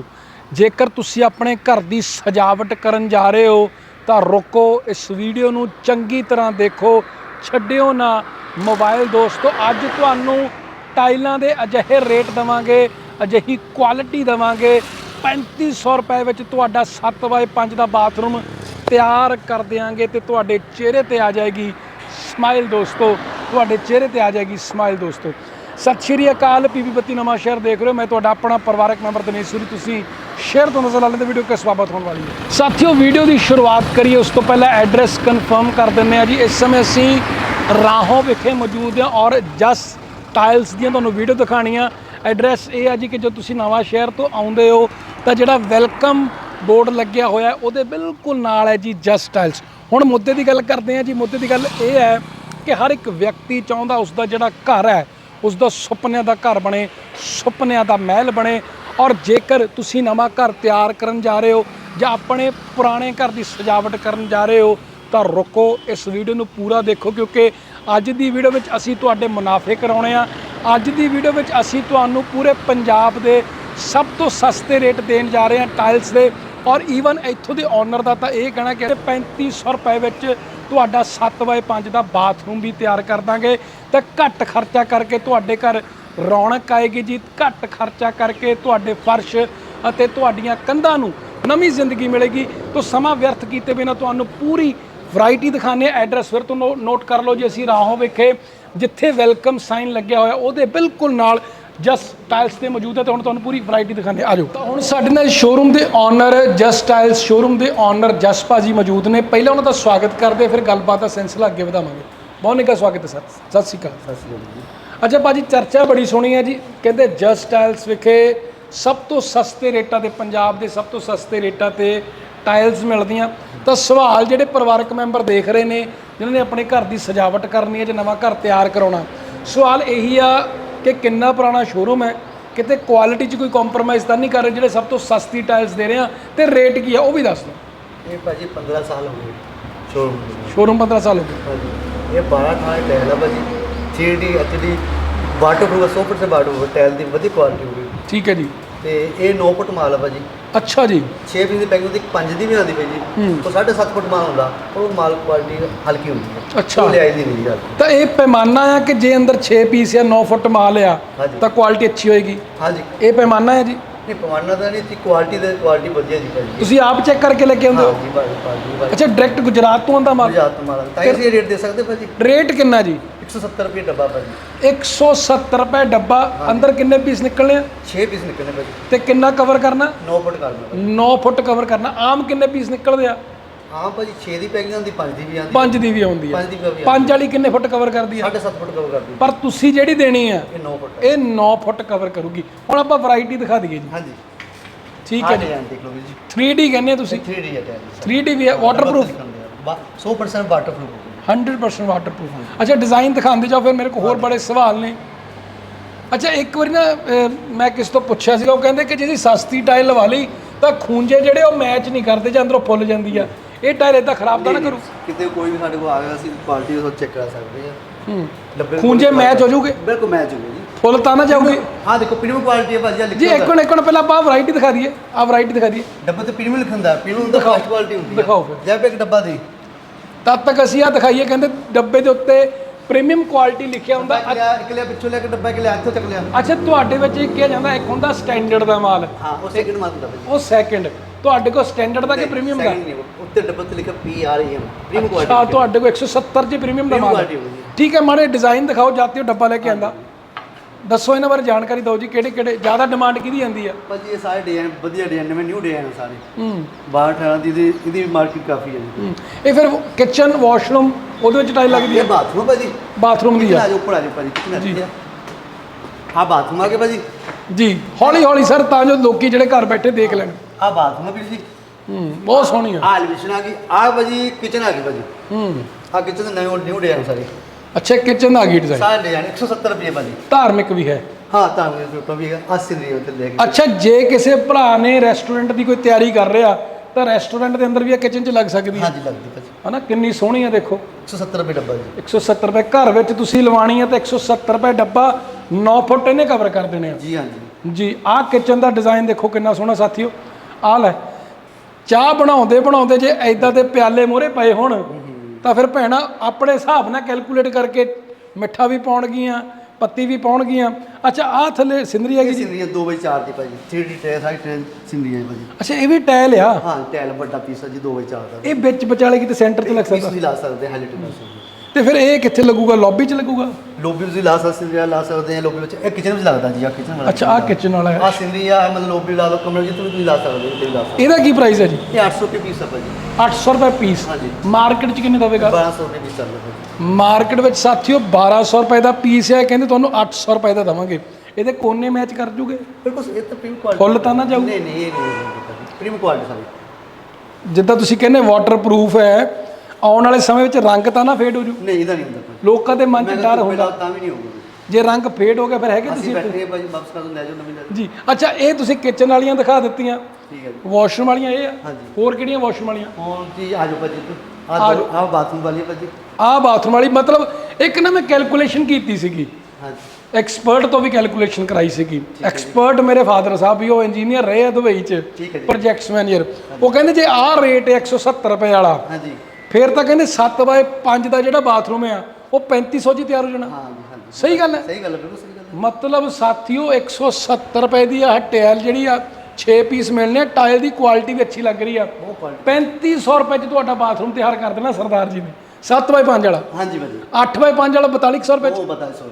ਜੇਕਰ ਤੁਸੀਂ ਆਪਣੇ ਘਰ ਦੀ ਸਜਾਵਟ ਕਰਨ ਜਾ ਰਹੇ ਹੋ, ਤਾਂ ਰੁਕੋ, ਇਸ ਵੀਡੀਓ ਨੂੰ ਚੰਗੀ ਤਰ੍ਹਾਂ ਦੇਖੋ, ਛੱਡਿਓ ਨਾ। ਮੋਬਾਈਲ ਦੋਸਤੋ, ਅੱਜ ਤੁਹਾਨੂੰ ਟਾਈਲਾਂ ਦੇ ਅਜਿਹੇ ਰੇਟ ਦਵਾਂਗੇ, ਅਜਿਹੀ ਕੁਆਲਿਟੀ ਦਵਾਂਗੇ। 3500 ਰੁਪਏ ਵਿੱਚ ਤੁਹਾਡਾ 7x5 ਦਾ ਬਾਥਰੂਮ ਤਿਆਰ ਕਰ ਦਿਆਂਗੇ ਤੇ ਤੁਹਾਡੇ ਚਿਹਰੇ ਤੇ ਆ ਜਾਏਗੀ। ਸਮਾਈਲ ਦੋਸਤੋ, ਤੁਹਾਡੇ ਚਿਹਰੇ ਤੇ ਆ ਜਾਏਗੀ ਸਮਾਈਲ ਦੋਸਤੋ। ਸਤਿ ਸ਼੍ਰੀ ਅਕਾਲ, ਪੀਪੀ ਬੱਤੀ ਨਵਾਂ ਸ਼ਹਿਰ ਦੇਖ ਰਹੇ ਹੋ। ਮੈਂ ਤੁਹਾਡਾ ਆਪਣਾ ਪਰਿਵਾਰਕ ਮੈਂਬਰ ਦਿਨੇਸ਼ ਸੂਰੀ। ਤੁਸੀਂ ਸ਼ੇਅਰ ਤੋਂ ਨਜ਼ਰ ਲਾ ਲੈਂਦੇ ਵੀਡੀਓ ਕਿਸ ਸਵਾਗਤ ਹੋਣ ਵਾਲੀ ਹੈ। ਸਾਥੀਓ, ਵੀਡੀਓ ਦੀ ਸ਼ੁਰੂਆਤ ਕਰੀਏ, ਉਸ ਤੋਂ ਪਹਿਲਾਂ ਐਡਰੈਸ ਕਨਫਰਮ ਕਰ ਦਿੰਦੇ ਆ ਜੀ। ਇਸ ਸਮੇਂ ਅਸੀਂ ਰਾਹੋਂ ਵਿਖੇ ਮੌਜੂਦ ਹਾਂ ਔਰ ਜਸ ਟਾਈਲਸ ਦੀਆਂ ਤੁਹਾਨੂੰ ਵੀਡੀਓ ਦਿਖਾਣੀਆਂ ਐਡਰੈਸ ਇਹ ਆ ਜੀ ਕਿ ਜੋ ਤੁਸੀਂ ਨਵਾਂ ਸ਼ਹਿਰ ਤੋਂ ਆਉਂਦੇ ਹੋ, ਤਾਂ ਜਿਹੜਾ ਵੈਲਕਮ ਬੋਰਡ ਲੱਗਿਆ ਹੋਇਆ ਉਹਦੇ ਬਿਲਕੁਲ ਨਾਲ ਹੈ ਜੀ ਜਸ ਟਾਇਲਸ। ਹੁਣ ਮੁੱਦੇ ਦੀ ਗੱਲ ਕਰਦੇ ਹਾਂ ਜੀ, ਮੁੱਦੇ ਦੀ ਗੱਲ ਇਹ ਹੈ ਕਿ ਹਰ ਇੱਕ ਵਿਅਕਤੀ ਚਾਹੁੰਦਾ ਉਸ ਦਾ ਜਿਹੜਾ ਘਰ ਹੈ ਉਸ ਦਾ ਸੁਪਨਿਆਂ ਦਾ ਘਰ ਬਣੇ, ਸੁਪਨਿਆਂ ਦਾ ਮਹਿਲ ਬਣੇ ਔਰ ਜੇਕਰ ਤੁਸੀਂ ਨਵਾਂ ਘਰ ਤਿਆਰ ਕਰਨ ਜਾ ਰਹੇ ਹੋ ਜਾਂ ਆਪਣੇ ਪੁਰਾਣੇ ਘਰ ਦੀ ਸਜਾਵਟ ਕਰਨ ਜਾ ਰਹੇ ਹੋ, ਤਾਂ ਰੁਕੋ, ਇਸ ਵੀਡੀਓ ਨੂੰ ਪੂਰਾ ਦੇਖੋ ਕਿਉਂਕਿ ਅੱਜ ਦੀ ਵੀਡੀਓ ਵਿੱਚ ਅਸੀਂ ਤੁਹਾਡੇ ਮੁਨਾਫੇ ਕਰਾਉਣੇ ਆ ਅੱਜ ਦੀ ਵੀਡੀਓ ਵਿੱਚ ਅਸੀਂ ਤੁਹਾਨੂੰ ਪੂਰੇ ਪੰਜਾਬ ਦੇ ਸਭ ਤੋਂ ਸਸਤੇ ਰੇਟ ਦੇਣ ਜਾ ਰਹੇ ਹਾਂ, ਟਾਇਲਸ ਦੇ ਔਰ ਈਵਨ ਇੱਥੋਂ ਦੇ ਓਨਰ ਦਾ ਤਾਂ ਇਹ ਕਹਿਣਾ ਕਿ 3500 ਰੁਪਏ ਵਿੱਚ ਤੁਹਾਡਾ 7x5 ਦਾ ਬਾਥਰੂਮ ਵੀ ਤਿਆਰ ਕਰ ਦਾਂਗੇ। ਤਾਂ ਘੱਟ ਖਰਚਾ ਕਰਕੇ ਤੁਹਾਡੇ ਘਰ ਰੌਣਕ ਆਏਗੀ ਜੀ। ਘੱਟ ਖਰਚਾ ਕਰਕੇ ਤੁਹਾਡੇ ਫਰਸ਼ ਅਤੇ ਤੁਹਾਡੀਆਂ ਕੰਧਾਂ ਨੂੰ ਨਵੀਂ ਜ਼ਿੰਦਗੀ ਮਿਲੇਗੀ। ਤੋਂ ਸਮਾਂ ਵਿਅਰਥ ਕੀਤੇ ਬਿਨਾ ਤੁਹਾਨੂੰ ਪੂਰੀ ਵੈਰਾਈਟੀ ਦਿਖਾਣੇ ਐਡਰੈਸ ਫਿਰ ਤੋਂ ਨੋਟ ਕਰ ਲਓ ਜੀ। ਅਸੀਂ ਰਾਹੋਂ ਵਿਖੇ ਜਿੱਥੇ ਵੈਲਕਮ ਸਾਈਨ ਲੱਗਿਆ ਹੋਇਆ, ਉਹਦੇ ਬਿਲਕੁਲ ਨਾਲ ਜਸ ਟਾਇਲਸ ਤੇ ਮੌਜੂਦ ਹੈ ਤੇ ਹੁਣ ਤੁਹਾਨੂੰ ਪੂਰੀ ਵੈਰਾਈਟੀ ਦਿਖਾਣੇ ਆਜੋ ਤਾਂ ਹੁਣ ਸਾਡੇ ਨਾਲ ਸ਼ੋਰੂਮ ਦੇ ਓਨਰ ਜਸ ਟਾਇਲਸ ਸ਼ੋਰੂਮ ਦੇ ਓਨਰ ਜਸ ਭਾਜੀ ਮੌਜੂਦ ਨੇ। ਪਹਿਲਾਂ ਉਹਨਾਂ ਦਾ ਸਵਾਗਤ ਕਰਦੇ ਫਿਰ ਗੱਲਬਾਤ ਦਾ ਸਿਲਸਿਲਾ ਅੱਗੇ ਵਧਾਵਾਂਗੇ। ਬਹੁਤ ਨਿੱਘਾ ਸਵਾਗਤ ਹੈ ਸਰ। ਸਤਿ ਸ਼੍ਰੀ ਅਕਾਲ। ਸਤਿ ਸ਼੍ਰੀ ਅਕਾਲ ਜੀ। ਅੱਛਾ ਭਾਜੀ ਚਰਚਾ ਬੜੀ ਸੋਹਣੀ ਹੈ ਜੀ। ਕਹਿੰਦੇ ਜਸਟ ਟਾਇਲਸ ਵਿਖੇ ਸਭ ਤੋਂ ਸਸਤੇ ਰੇਟਾਂ ਤੇ ਪੰਜਾਬ ਦੇ ਸਭ ਤੋਂ ਸਸਤੇ ਰੇਟਾਂ ਤੇ ਟਾਇਲਸ ਮਿਲਦੀਆਂ। ਤਾਂ ਸਵਾਲ ਜਿਹੜੇ ਪਰਿਵਾਰਕ ਮੈਂਬਰ ਦੇਖ ਰਹੇ ਨੇ ਜਿਨ੍ਹਾਂ ਨੇ ਆਪਣੇ ਘਰ ਦੀ ਸਜਾਵਟ ਕਰਨੀ ਹੈ ਜਾਂ ਨਵਾਂ ਘਰ ਤਿਆਰ ਕਰਾਉਣਾ। ਸਵਾਲ ਇਹੀ ਆ ਕਿ ਕਿੰਨਾ ਪੁਰਾਣਾ ਸ਼ੋਰੂਮ ਹੈ ਕਿਤੇ ਕੁਆਲਿਟੀ 'ਚ ਕੋਈ ਕੰਪਰੋਮਾਈਜ਼ ਤਾਂ ਨਹੀਂ ਕਰ ਰਹੇ ਜਿਹੜੇ ਸਭ ਤੋਂ ਸਸਤੀ ਟਾਇਲਸ ਦੇ ਰਹੇ ਆ ਤੇ ਰੇਟ ਕੀ ਆ ਉਹ ਵੀ ਦੱਸ ਦਿਓ। ਇਹ ਭਾਜੀ 15 ਸਾਲ ਹੋ ਗਏ ਸ਼ੋਰੂਮ ਨੂੰ। ਸ਼ੋਰੂਮ 15 ਸਾਲ ਹੋ ਗਏ। ਭਾਜੀ ਇਹ 12 ਥਾਂ ਟੈਲ ਆ ਭਾਜੀ। 3D HD waterproof 100% waterproof tile ਦੀ ਵਧੀਆ ਕੁਆਲਿਟੀ ਹੋਊਗੀ ਠੀਕ ਹੈ ਜੀ। ਤੇ ਇਹ 9 ਫੁੱਟ ਮਾਲ ਆ ਭਾਜੀ। ਅੱਛਾ ਜੀ। 6 ਫੀਟ ਦੀ ਪੈਕਿੰਗ ਦੀ 5 ਦੀ ਵੀ ਆਉਂਦੀ ਭਾਈ ਜੀ। ਉਹ 7.5 ਫੁੱਟ ਮਾਲ ਹੁੰਦਾ ਉਹ ਮਾਲ ਕੁਆਲਿਟੀ ਹਲਕੀ ਹੁੰਦੀ ਹੈ। ਅੱਛਾ। ਉਹ ਲਿਆਈ ਦੀ ਨਹੀਂ ਗੱਲ ਤਾਂ ਇਹ ਪੈਮਾਨਾ ਆ ਕਿ ਜੇ ਅੰਦਰ 6 ਪੀਸ ਜਾਂ 9 ਫੁੱਟ ਮਾਲ ਆ। ਤਾਂ ਕੁਆਲਿਟੀ ਅੱਛੀ ਹੋਏਗੀ? ਹਾਂਜੀ। ਇਹ ਪੈਮਾਨਾ ਹੈ ਜੀ? ਨਹੀਂ ਪਵਾਨਾ ਦਾ ਨਹੀਂ ਸੀ ਕੁਆਲਿਟੀ ਦੇ ਕੁਆਲਿਟੀ ਵਧੀਆ ਜੀ ਭਾਜੀ। ਤੁਸੀਂ ਆਪ ਚੈੱਕ ਕਰਕੇ ਲੈ ਕੇ ਆਉਂਦੇ ਹੋ? ਹਾਂਜੀ ਭਾਜੀ ਭਾਜੀ ਭਾਜੀ। ਅੱਛਾ ਡਾਇਰੈਕਟ ਗੁਜਰਾਤ ਤੋਂ ਆਉਂਦਾ ਮਾਲ? ਗੁਜਰਾਤ ਤੋਂ ਮਾਲ ਤਾਂ ਇਹ ਰੇਟ ਦੇ ਸਕਦੇ ਭਾਜੀ? ਰੇਟ ਕਿੰਨਾ ਜੀ? 170 ਰੁਪਏ ਡੱਬਾ ਭਾਜੀ। 170 ਰੁਪਏ ਡੱਬਾ ਅੰਦਰ ਕਿੰਨੇ ਪੀਸ ਨਿਕਲਣੇ ਆ? 6 ਪੀਸ ਨਿਕਲਣੇ ਭਾਜੀ। ਤੇ ਕਿੰਨਾ ਕਵਰ ਕਰਨਾ? 9 ਫੁੱਟ ਕਰਨਾ 9 ਫੁੱਟ ਕਵਰ ਕਰਨਾ। ਆਮ ਕਿੰਨੇ ਪੀਸ ਨਿਕਲਦੇ ਆ? ਹਾਂ ਭਾਜੀ 6 ਦੀ ਪੈਕਿੰਗ ਆਉਂਦੀ 5 ਦੀ ਵੀ ਆਉਂਦੀ। 5 ਦੀ ਵੀ ਆਉਂਦੀ ਆ। ਪੰਜ ਦੀ ਵੀ ਆਉਂਦੀ 5 ਵਾਲੀ ਕਿੰਨੇ ਫੁੱਟ ਕਵਰ ਕਰਦੀ ਆ? 7.5 ਫੁੱਟ ਕਵਰ ਕਰਦੀ ਪਰ ਤੁਸੀਂ ਜਿਹੜੀ ਦੇਣੀ ਆ ਇਹ 9 ਫੁੱਟ ਇਹ 9 ਫੁੱਟ ਕਵਰ ਕਰੂਗੀ। ਹੁਣ ਆਪਾਂ ਵੈਰਾਈਟੀ ਦਿਖਾ ਦਈਏ ਜੀ। ਹਾਂਜੀ। ਠੀਕ ਹੈ ਜੀ। ਦੇਖ ਲਓ ਜੀ। 3D ਕਹਿੰਦੇ ਆ ਤੁਸੀਂ? 3D ਹੈ ਟੈਲ 3D ਵੀ ਹੈ ਵਾਟਰਪ੍ਰੂਫ 100% ਵਾਟਰਪ੍ਰੂਫ 100% ਵਾਟਰਪ੍ਰੂਫ ਅੱਛਾ ਡਿਜ਼ਾਈਨ ਦਿਖਾਉਂਦੇ ਜਾਓ ਫਿਰ ਮੇਰੇ ਕੋਲ ਹੋਰ ਬੜੇ ਸਵਾਲ ਨੇ। ਅੱਛਾ ਇੱਕ ਵਾਰੀ ਨਾ ਅਹ, ਮੈਂ ਕਿਸ ਤੋਂ ਪੁੱਛਿਆ ਸੀਗਾ ਉਹ ਕਹਿੰਦੇ ਕਿ ਜਿਹਦੀ ਸਸਤੀ ਟਾਇਲ ਲਵਾ ਲਈ ਤਾਂ ਖੂੰਜੇ ਜਿਹੜੇ ਉਹ ਮੈਚ ਨਹੀਂ ਕਰਦੇ ਜਾਂ ਅੰਦਰੋਂ ਫੁੱਲ ਜਾਂਦੀ ਆ। ਇਹ ਟਾਇਲ ਇਦਾਂ ਖਰਾਬ ਤਾਂ ਨਾ ਕਰੂ। ਕਿਤੇ ਕੋਈ ਵੀ ਸਾਡੇ ਕੋਲ ਆਵੇਗਾ ਅਸੀਂ ਕੁਆਲਿਟੀ ਉਹ ਚੈੱਕ ਕਰਾ ਸਕਦੇ ਆ ਹੂੰ। ਖੂੰਜੇ ਮੈਚ ਹੋ ਜੂਗੇ ਬਿਲਕੁਲ ਮੈਚ ਹੋ ਜੀ। ਫੁੱਲ ਤਾਂ ਨਾ ਜਾਊਗੇ। ਹਾਂ ਦੇਖੋ ਪ੍ਰੀਮੀਅਮ ਕੁਆਲਿਟੀ ਹੈ ਭਾਜੀ ਜੀ ਲਿਖਿਆ ਇੱਕ ਮਿੰਟ ਇੱਕ ਮਿੰਟ ਪਹਿਲਾਂ ਆਪਾਂ ਵੈਰਾਈਟੀ ਦਿਖਾ ਦਈਏ। ਆਹ ਵੈਰਾਈਟੀ ਦਿਖਾ ਦਈਏ। ਡੱਬੇ ਤੇ ਪ੍ਰੀਮੀਅਮ ਲਿਖਿਆ ਹੁੰਦਾ ਪ੍ਰੀਮੀਅਮ ਦਿਖਾਓ। ਫਸਟ ਕੁਆਲਿਟੀ ਹੁੰਦੀ ਹੈ ਦਿਖਾਓ ਫਿਰ। ਜੈ ਪੇ ਇੱਕ ਡੱਬਾ ਦੇ। ਤਦ ਤੱਕ ਅਸੀਂ ਆ ਦਿਖਾਈਏ ਕਹਿੰਦੇ ਡੱਬੇ ਦੇ ਉੱਤੇ ਪ੍ਰੀਮੀਅਮ ਕੁਆਲਿਟੀ ਲਿਖਿਆ ਹੁੰਦਾ। ਇੱਕ ਲਿਆ ਇੱਕ ਲਿਆ ਪਿੱਛੋਂ ਲਿਆ ਕੇ ਡੱਬਾ ਇੱਕ ਲਿਆ ਇੱਥੋਂ ਚੱਕ ਲਿਆ। ਅੱਛਾ ਤੁਹਾਡੇ ਵਿੱਚ ਇਹ ਕਿਹਾ ਜਾਂਦਾ ਇੱਕ ਹੁੰਦਾ ਸਟੈਂਡਰਡ ਦਾ ਮਾਲ। ਹਾਂ ਉਹ ਸੈਕਿੰਡ ਮਾਲ ਹੁੰਦਾ ਉਹ ਸੈਕਿੰਡ ਤੁਹਾਡੇ ਕੋਲ ਸਟੈਂਡਰਡ ਦਾ ਕਿ ਪ੍ਰੀਮੀਅਮ ਦਾ? ਨਹੀਂ, ਉੱਤੇ ਡੱਬੇ ਤੇ ਲਿਖਿਆ ਪੀ ਆਰ ਐਮ ਪ੍ਰੀਮੀਅਮ ਅੱਛਾ ਕੁਆਲਿਟੀ ਤੁਹਾਡੇ ਕੋਲ 170 ਚ ਪ੍ਰੀਮੀਅਮ ਦਾ ਮਾਲ ਹੈ। ਠੀਕ ਹੈ ਮਾੜੇ ਡਿਜ਼ਾਈਨ ਦਿਖਾਓ ਜਾਤੀ ਉਹ ਡੱਬਾ ਲੈ ਕੇ ਆਂਦਾ। ਦੱਸੋ ਇਹਨਾਂ ਬਾਰੇ ਜਾਣਕਾਰੀ ਦਿਓ ਜੀ ਕਿਹੜੇ ਕਿਹੜੇ ਜ਼ਿਆਦਾ ਡਿਮਾਂਡ ਕਿਹਦੀ ਆਂਦੀ ਆ? ਭਾਜੀ ਇਹ ਸਾਰੇ ਡਿਜ਼ਾਈਨ ਵਧੀਆ ਡਿਜ਼ਾਈਨ ਨਵੇਂ ਨਿਊ ਡਿਜ਼ਾਈਨ ਸਾਰੇ। ਹੂੰ। 62 18 ਦੀ ਇਹਦੀ ਇਹਦੀ ਮਾਰਕੀਟ ਕਾਫੀ ਹੈ ਜੀ। ਹੂੰ। ਇਹ ਫਿਰ ਕਿਚਨ ਵਾਸ਼ਰੂਮ ਉਹਦੇ ਵਿੱਚ ਟਾਈਲ ਲੱਗਦੀ ਇਹ ਹੈ ਬਾਥਰੂਮ ਭਾਜੀ। ਬਾਥਰੂਮ ਦੀ ਆ। ਉੱਪਰ ਆ ਜਾਓ ਭਾਜੀ ਜੀ। ਆ ਬਾਥਰੂਮ ਆ ਗਿਆ ਭਾਜੀ। ਜੀ ਹੌਲੀ ਹੌਲੀ ਸਰ ਤਾਂ ਜੋ ਲੋਕੀ ਜਿਹੜੇ ਘਰ ਬੈਠੇ ਦੇਖ ਲੈਣ। ਆ ਬਾਥਰੂਮ ਆ ਵੀਰ ਜੀ ਹੂੰ ਬਹੁਤ ਸੋਹਣੀ ਆ। ਆ ਐਲੀਵੇਸ਼ਨ ਆ ਗਈ। ਆ ਭਾਜੀ ਕਿਚਨ ਆ ਗਈ ਭਾਜੀ। ਹੂੰ। ਆ ਕਿਚਨ ਦੇ ਨਵੇਂ ਨਿਊ ਡਿਜ਼ਾਈਨ ਸਾਰੇ। ਅੱਛਾ ਕਿਚਨ ਦਾ ਗੀਟ ਡਿਜ਼ਾਈਨ ਸਾਰੇ ਡਿਜ਼ਾਈਨ 170 ਰੁਪਏ ਭਾਜੀ। ਧਾਰਮਿਕ ਵੀ ਹੈ। ਹਾਂ ਤਾਂ ਮੇਰੇ ਟੋਟਾ ਵੀ ਹੈਗਾ। 80 ਰੁਪਏ ਉੱਤੇ ਲੈ ਕੇ ਅੱਛਾ ਜੇ ਕਿਸੇ ਭਰਾ ਨੇ ਰੈਸਟੋਰੈਂਟ ਦੀ ਕੋਈ ਤਿਆਰੀ ਕਰ ਰਿਹਾ ਤਾਂ ਰੈਸਟੋਰੈਂਟ ਦੇ ਅੰਦਰ ਵੀ ਇਹ ਕਿਚਨ 'ਚ ਲੱਗ ਸਕਦੀ ਹੈ? ਹਾਂਜੀ ਲੱਗਦੀ ਭਾਜੀ। ਹਨਾ ਕਿੰਨੀ ਸੋਹਣੀ ਆ ਦੇਖੋ। 170 ਰੁਪਏ ਡੱਬਾ ਜੀ। 170 ਰੁਪਏ ਘਰ ਵਿੱਚ ਤੁਸੀਂ ਲਵਾਣੀ ਹੈ ਤਾਂ 170 ਰੁਪਏ ਡੱਬਾ 9 ਫੁੱਟ ਇਹਨੇ ਕਵਰ ਕਰ ਦੇਣੇ ਆ। ਜੀ ਹਾਂਜੀ। ਜੀ ਆਹ ਕਿਚਨ ਦਾ ਡਿਜ਼ਾਈਨ ਦੇਖੋ ਕਿੰਨਾ ਸੋਹਣਾ ਸਾਥੀਓ। ਆਹ ਲੈ ਚਾਹ ਬਣਾਉਂਦੇ ਬਣਾਉਂਦੇ ਜੇ ਐਦਾਂ ਦੇ ਪਿਆਲੇ ਮੋਰੇ ਪਏ ਹੋਣ ਤਾਂ ਫਿਰ ਭੈਣਾ ਆਪਣੇ ਹਿਸਾਬ ਨਾਲ ਕੈਲਕੂਲੇਟ ਕਰਕੇ ਮਿੱਠਾ ਵੀ ਪਾਉਣਗੀਆਂ ਪੱਤੀ ਵੀ ਪਾਉਣਗੀਆਂ। ਅੱਛਾ ਆਹ ਥੱਲੇ ਸਿੰਦਰੀ ਹੈਗੀ ਜੀ? ਸਿੰਦਰੀਆਂ 2 ਬਾਈ 4 ਦੀ ਭਾਜੀ। 3D ਟ੍ਰੇ ਸਾਰੀ ਟ੍ਰੇ ਸਿੰਦਰੀਆਂ ਭਾਜੀ। ਅੱਛਾ ਇਹ ਵੀ ਟਾਇਲ ਆ? ਹਾਂ ਟੈਲ ਵੱਡਾ ਪੀਸ ਆ ਜੀ 2 ਬਾਈ 4 ਦਾ। ਇਹ ਵਿੱਚ ਵਿਚਾਲੇ ਕਿਤੇ ਸੈਂਟਰ 'ਚ ਲੱਗ ਪੀਸ ਸਕਦਾ ਵੀ ਲਾ ਸਕਦੇ ਕਰ ਸਕਦੇ। ਤੇ ਫਿਰ ਇਹ ਕਿੱਥੇ ਲੱਗੂਗਾ? ਲੌਬੀ 'ਚ ਲੱਗੂਗਾ? ਲੋਬੀ ਤੁਸੀਂ ਲਾ ਸਕਦੇ ਹੋ ਲਾ ਸਕਦੇ ਆ ਲੋਬੀ ਵਿੱਚ। ਇਹ ਕਿਚਨ ਵਿੱਚ ਲੱਗਦਾ ਜੀ ਆ ਕਿਚਨ ਵਾਲਾ ਅੱਛਾ ਆ ਕਿਚਨ ਵਾਲਾ ਹੈ। ਆ ਸਿੰਦੀ ਆ ਮਤਲਬ ਲੋਬੀ ਲਾ ਲਓ ਕਮਰੇ ਜਿੱਥੇ ਵੀ ਤੁਸੀਂ ਲਾ ਸਕਦੇ ਹੋ ਵੀ ਲਾ ਸਕਦੇ ਇਹਦਾ ਕੀ ਪ੍ਰਾਈਸ ਹੈ ਜੀ? ਹੋ। ਇਹ 800 ਰੁਪਏ ਪੀਸ ਆ ਭਾਜੀ। 800 ਰੁਪਏ ਪੀਸ ਹਾਂਜੀ। ਮਾਰਕੀਟ 'ਚ ਕਿੰਨੇ ਦਵੇਗਾ? 1200 ਰੁਪਏ ਪੀਸ ਚੱਲਦਾ ਭਾਜੀ। ਮਾਰਕੀਟ ਵਿੱਚ ਸਾਥੀਓ 1200 ਰੁਪਏ ਦਾ ਪੀਸ ਹੈ ਕਹਿੰਦੇ ਤੁਹਾਨੂੰ 800 ਰੁਪਏ ਦਾ ਦਵਾਂਗੇ। ਇਹਦੇ ਕੋਨੇ ਮੈਚ ਕਰ ਜੂਗੇ? ਬਿਲਕੁਲ ਇਹ ਤਾਂ ਪ੍ਰੀਮ ਕੁਆਲਿਟੀ ਫੁੱਲ ਤਾਂ ਨਾ ਜਾਊ? ਨਹੀਂ ਨਹੀਂ ਇਹ ਨਹੀਂ ਪ੍ਰੀਮ ਕੁਆਲਿਟੀ ਸਾਰੀ। ਜਿੱਦਾਂ ਤੁਸੀਂ ਕਹਿੰਦੇ ਵਾਟਰਪ੍ਰੂਫ ਹੈ ਆਉਣ ਵਾਲੇ ਸਮੇਂ ਵਿੱਚ ਰੰਗ ਤਾਂ ਨਾ ਫੇਡ ਹੋ ਜੂ। ਨਹੀਂ ਇਹਦਾ ਨਹੀਂ ਹੁੰਦਾ ਲੋਕਾਂ ਦੇ ਮਨ 'ਚ ਡਰ ਹੁੰਦਾ। ਤਾਂ ਵੀ ਨਹੀਂ ਹੋਊਗਾ ਜੇ ਰੰਗ ਫੇਡ ਹੋ ਗਿਆ ਫਿਰ ਹੈਗੇ ਤੁਸੀਂ ਬੈਠੇ ਭਾਜੀ ਵਾਪਸ ਕਰ ਲੈ ਜਾਓ ਨਵੀਂ ਲੈ ਜੀ ਅੱਛਾ ਇਹ ਤੁਸੀਂ ਕਿਚਨ ਵਾਲੀਆਂ ਦਿਖਾ ਦਿੱਤੀਆਂ। ਠੀਕ ਹੈ ਜੀ। ਵਾਸ਼ਰੂਮ ਵਾਲੀਆਂ ਇਹ ਆ? ਹਾਂਜੀ। ਹੋਰ ਕਿਹੜੀਆਂ ਵਾਸ਼ਰੂਮ ਵਾਲੀਆਂ? ਹੋਰ ਜੀ ਆ ਜਾਓ ਭਾਜੀ ਆ ਆ ਜਾਓ। ਆ ਬਾਥਰੂਮ ਵਾਲੀ ਭਾਜੀ। ਆਹ ਬਾਥਰੂਮ ਵਾਲੀ ਮਤਲਬ ਇੱਕ ਨਾ ਮੈਂ ਕੈਲਕੂਲੇਸ਼ਨ ਕੀਤੀ ਸੀਗੀ। ਹਾਂਜੀ। ਐਕਸਪਰਟ ਤੋਂ ਵੀ ਕੈਲਕੂਲੇਸ਼ਨ ਕਰਾਈ ਸੀਗੀ। ਐਕਸਪਰਟ ਮੇਰੇ ਫਾਦਰ ਸਾਹਿਬ ਵੀ ਉਹ ਇੰਜੀਨੀਅਰ ਰਹੇ ਆ ਦੁਬਈ 'ਚ। ਪ੍ਰੋਜੈਕਟਸ ਮੈਨੇਜਰ ਉਹ ਕਹਿੰਦੇ ਜੇ ਆਹ ਰੇਟ 170 ਰੁਪਏ ਵਾਲਾ ਹਾਂਜੀ। ਫਿਰ ਤਾਂ ਕਹਿੰਦੇ 7 ਬਾਏ 5 ਦਾ ਜਿਹੜਾ ਬਾਥਰੂਮ ਆ ਉਹ 3500 'ਚ ਹੀ ਤਿਆਰ ਹੋ ਜਾਣਾ। ਹਾਂ ਜੀ ਹਾਂਜੀ ਸਹੀ ਗੱਲ ਹੈ। ਸਹੀ ਗੱਲ ਹੈ ਬਿਲਕੁਲ ਸਹੀ ਗੱਲ ਹੈ। ਮਤਲਬ ਸਾਥੀਓ 170 ਰੁਪਏ ਦੀ ਆ ਟਾਇਲ ਜਿਹੜੀ ਆ 6 ਪੀਸ ਮਿਲਨੇ ਟਾਇਲ ਦੀ ਕੁਆਲਿਟੀ ਵੀ ਅੱਛੀ ਲੱਗ ਰਹੀ ਆ। ਬਹੁਤ ਕੁਆਲਿਟੀ 3500 ਰੁਪਏ 'ਚ ਤੁਹਾਡਾ ਬਾਥਰੂਮ ਤਿਆਰ ਕਰ ਦੇਣਾ ਸਰਦਾਰ ਜੀ ਨੇ। 7 ਬਾਏ 5 ਵਾਲਾ। ਹਾਂਜੀ ਭਾਜੀ। 8 ਬਾਏ 5 ਵਾਲਾ 4200 ਰੁਪਏ 'ਚ। ਉਹ ਬਤਾ ਸੋ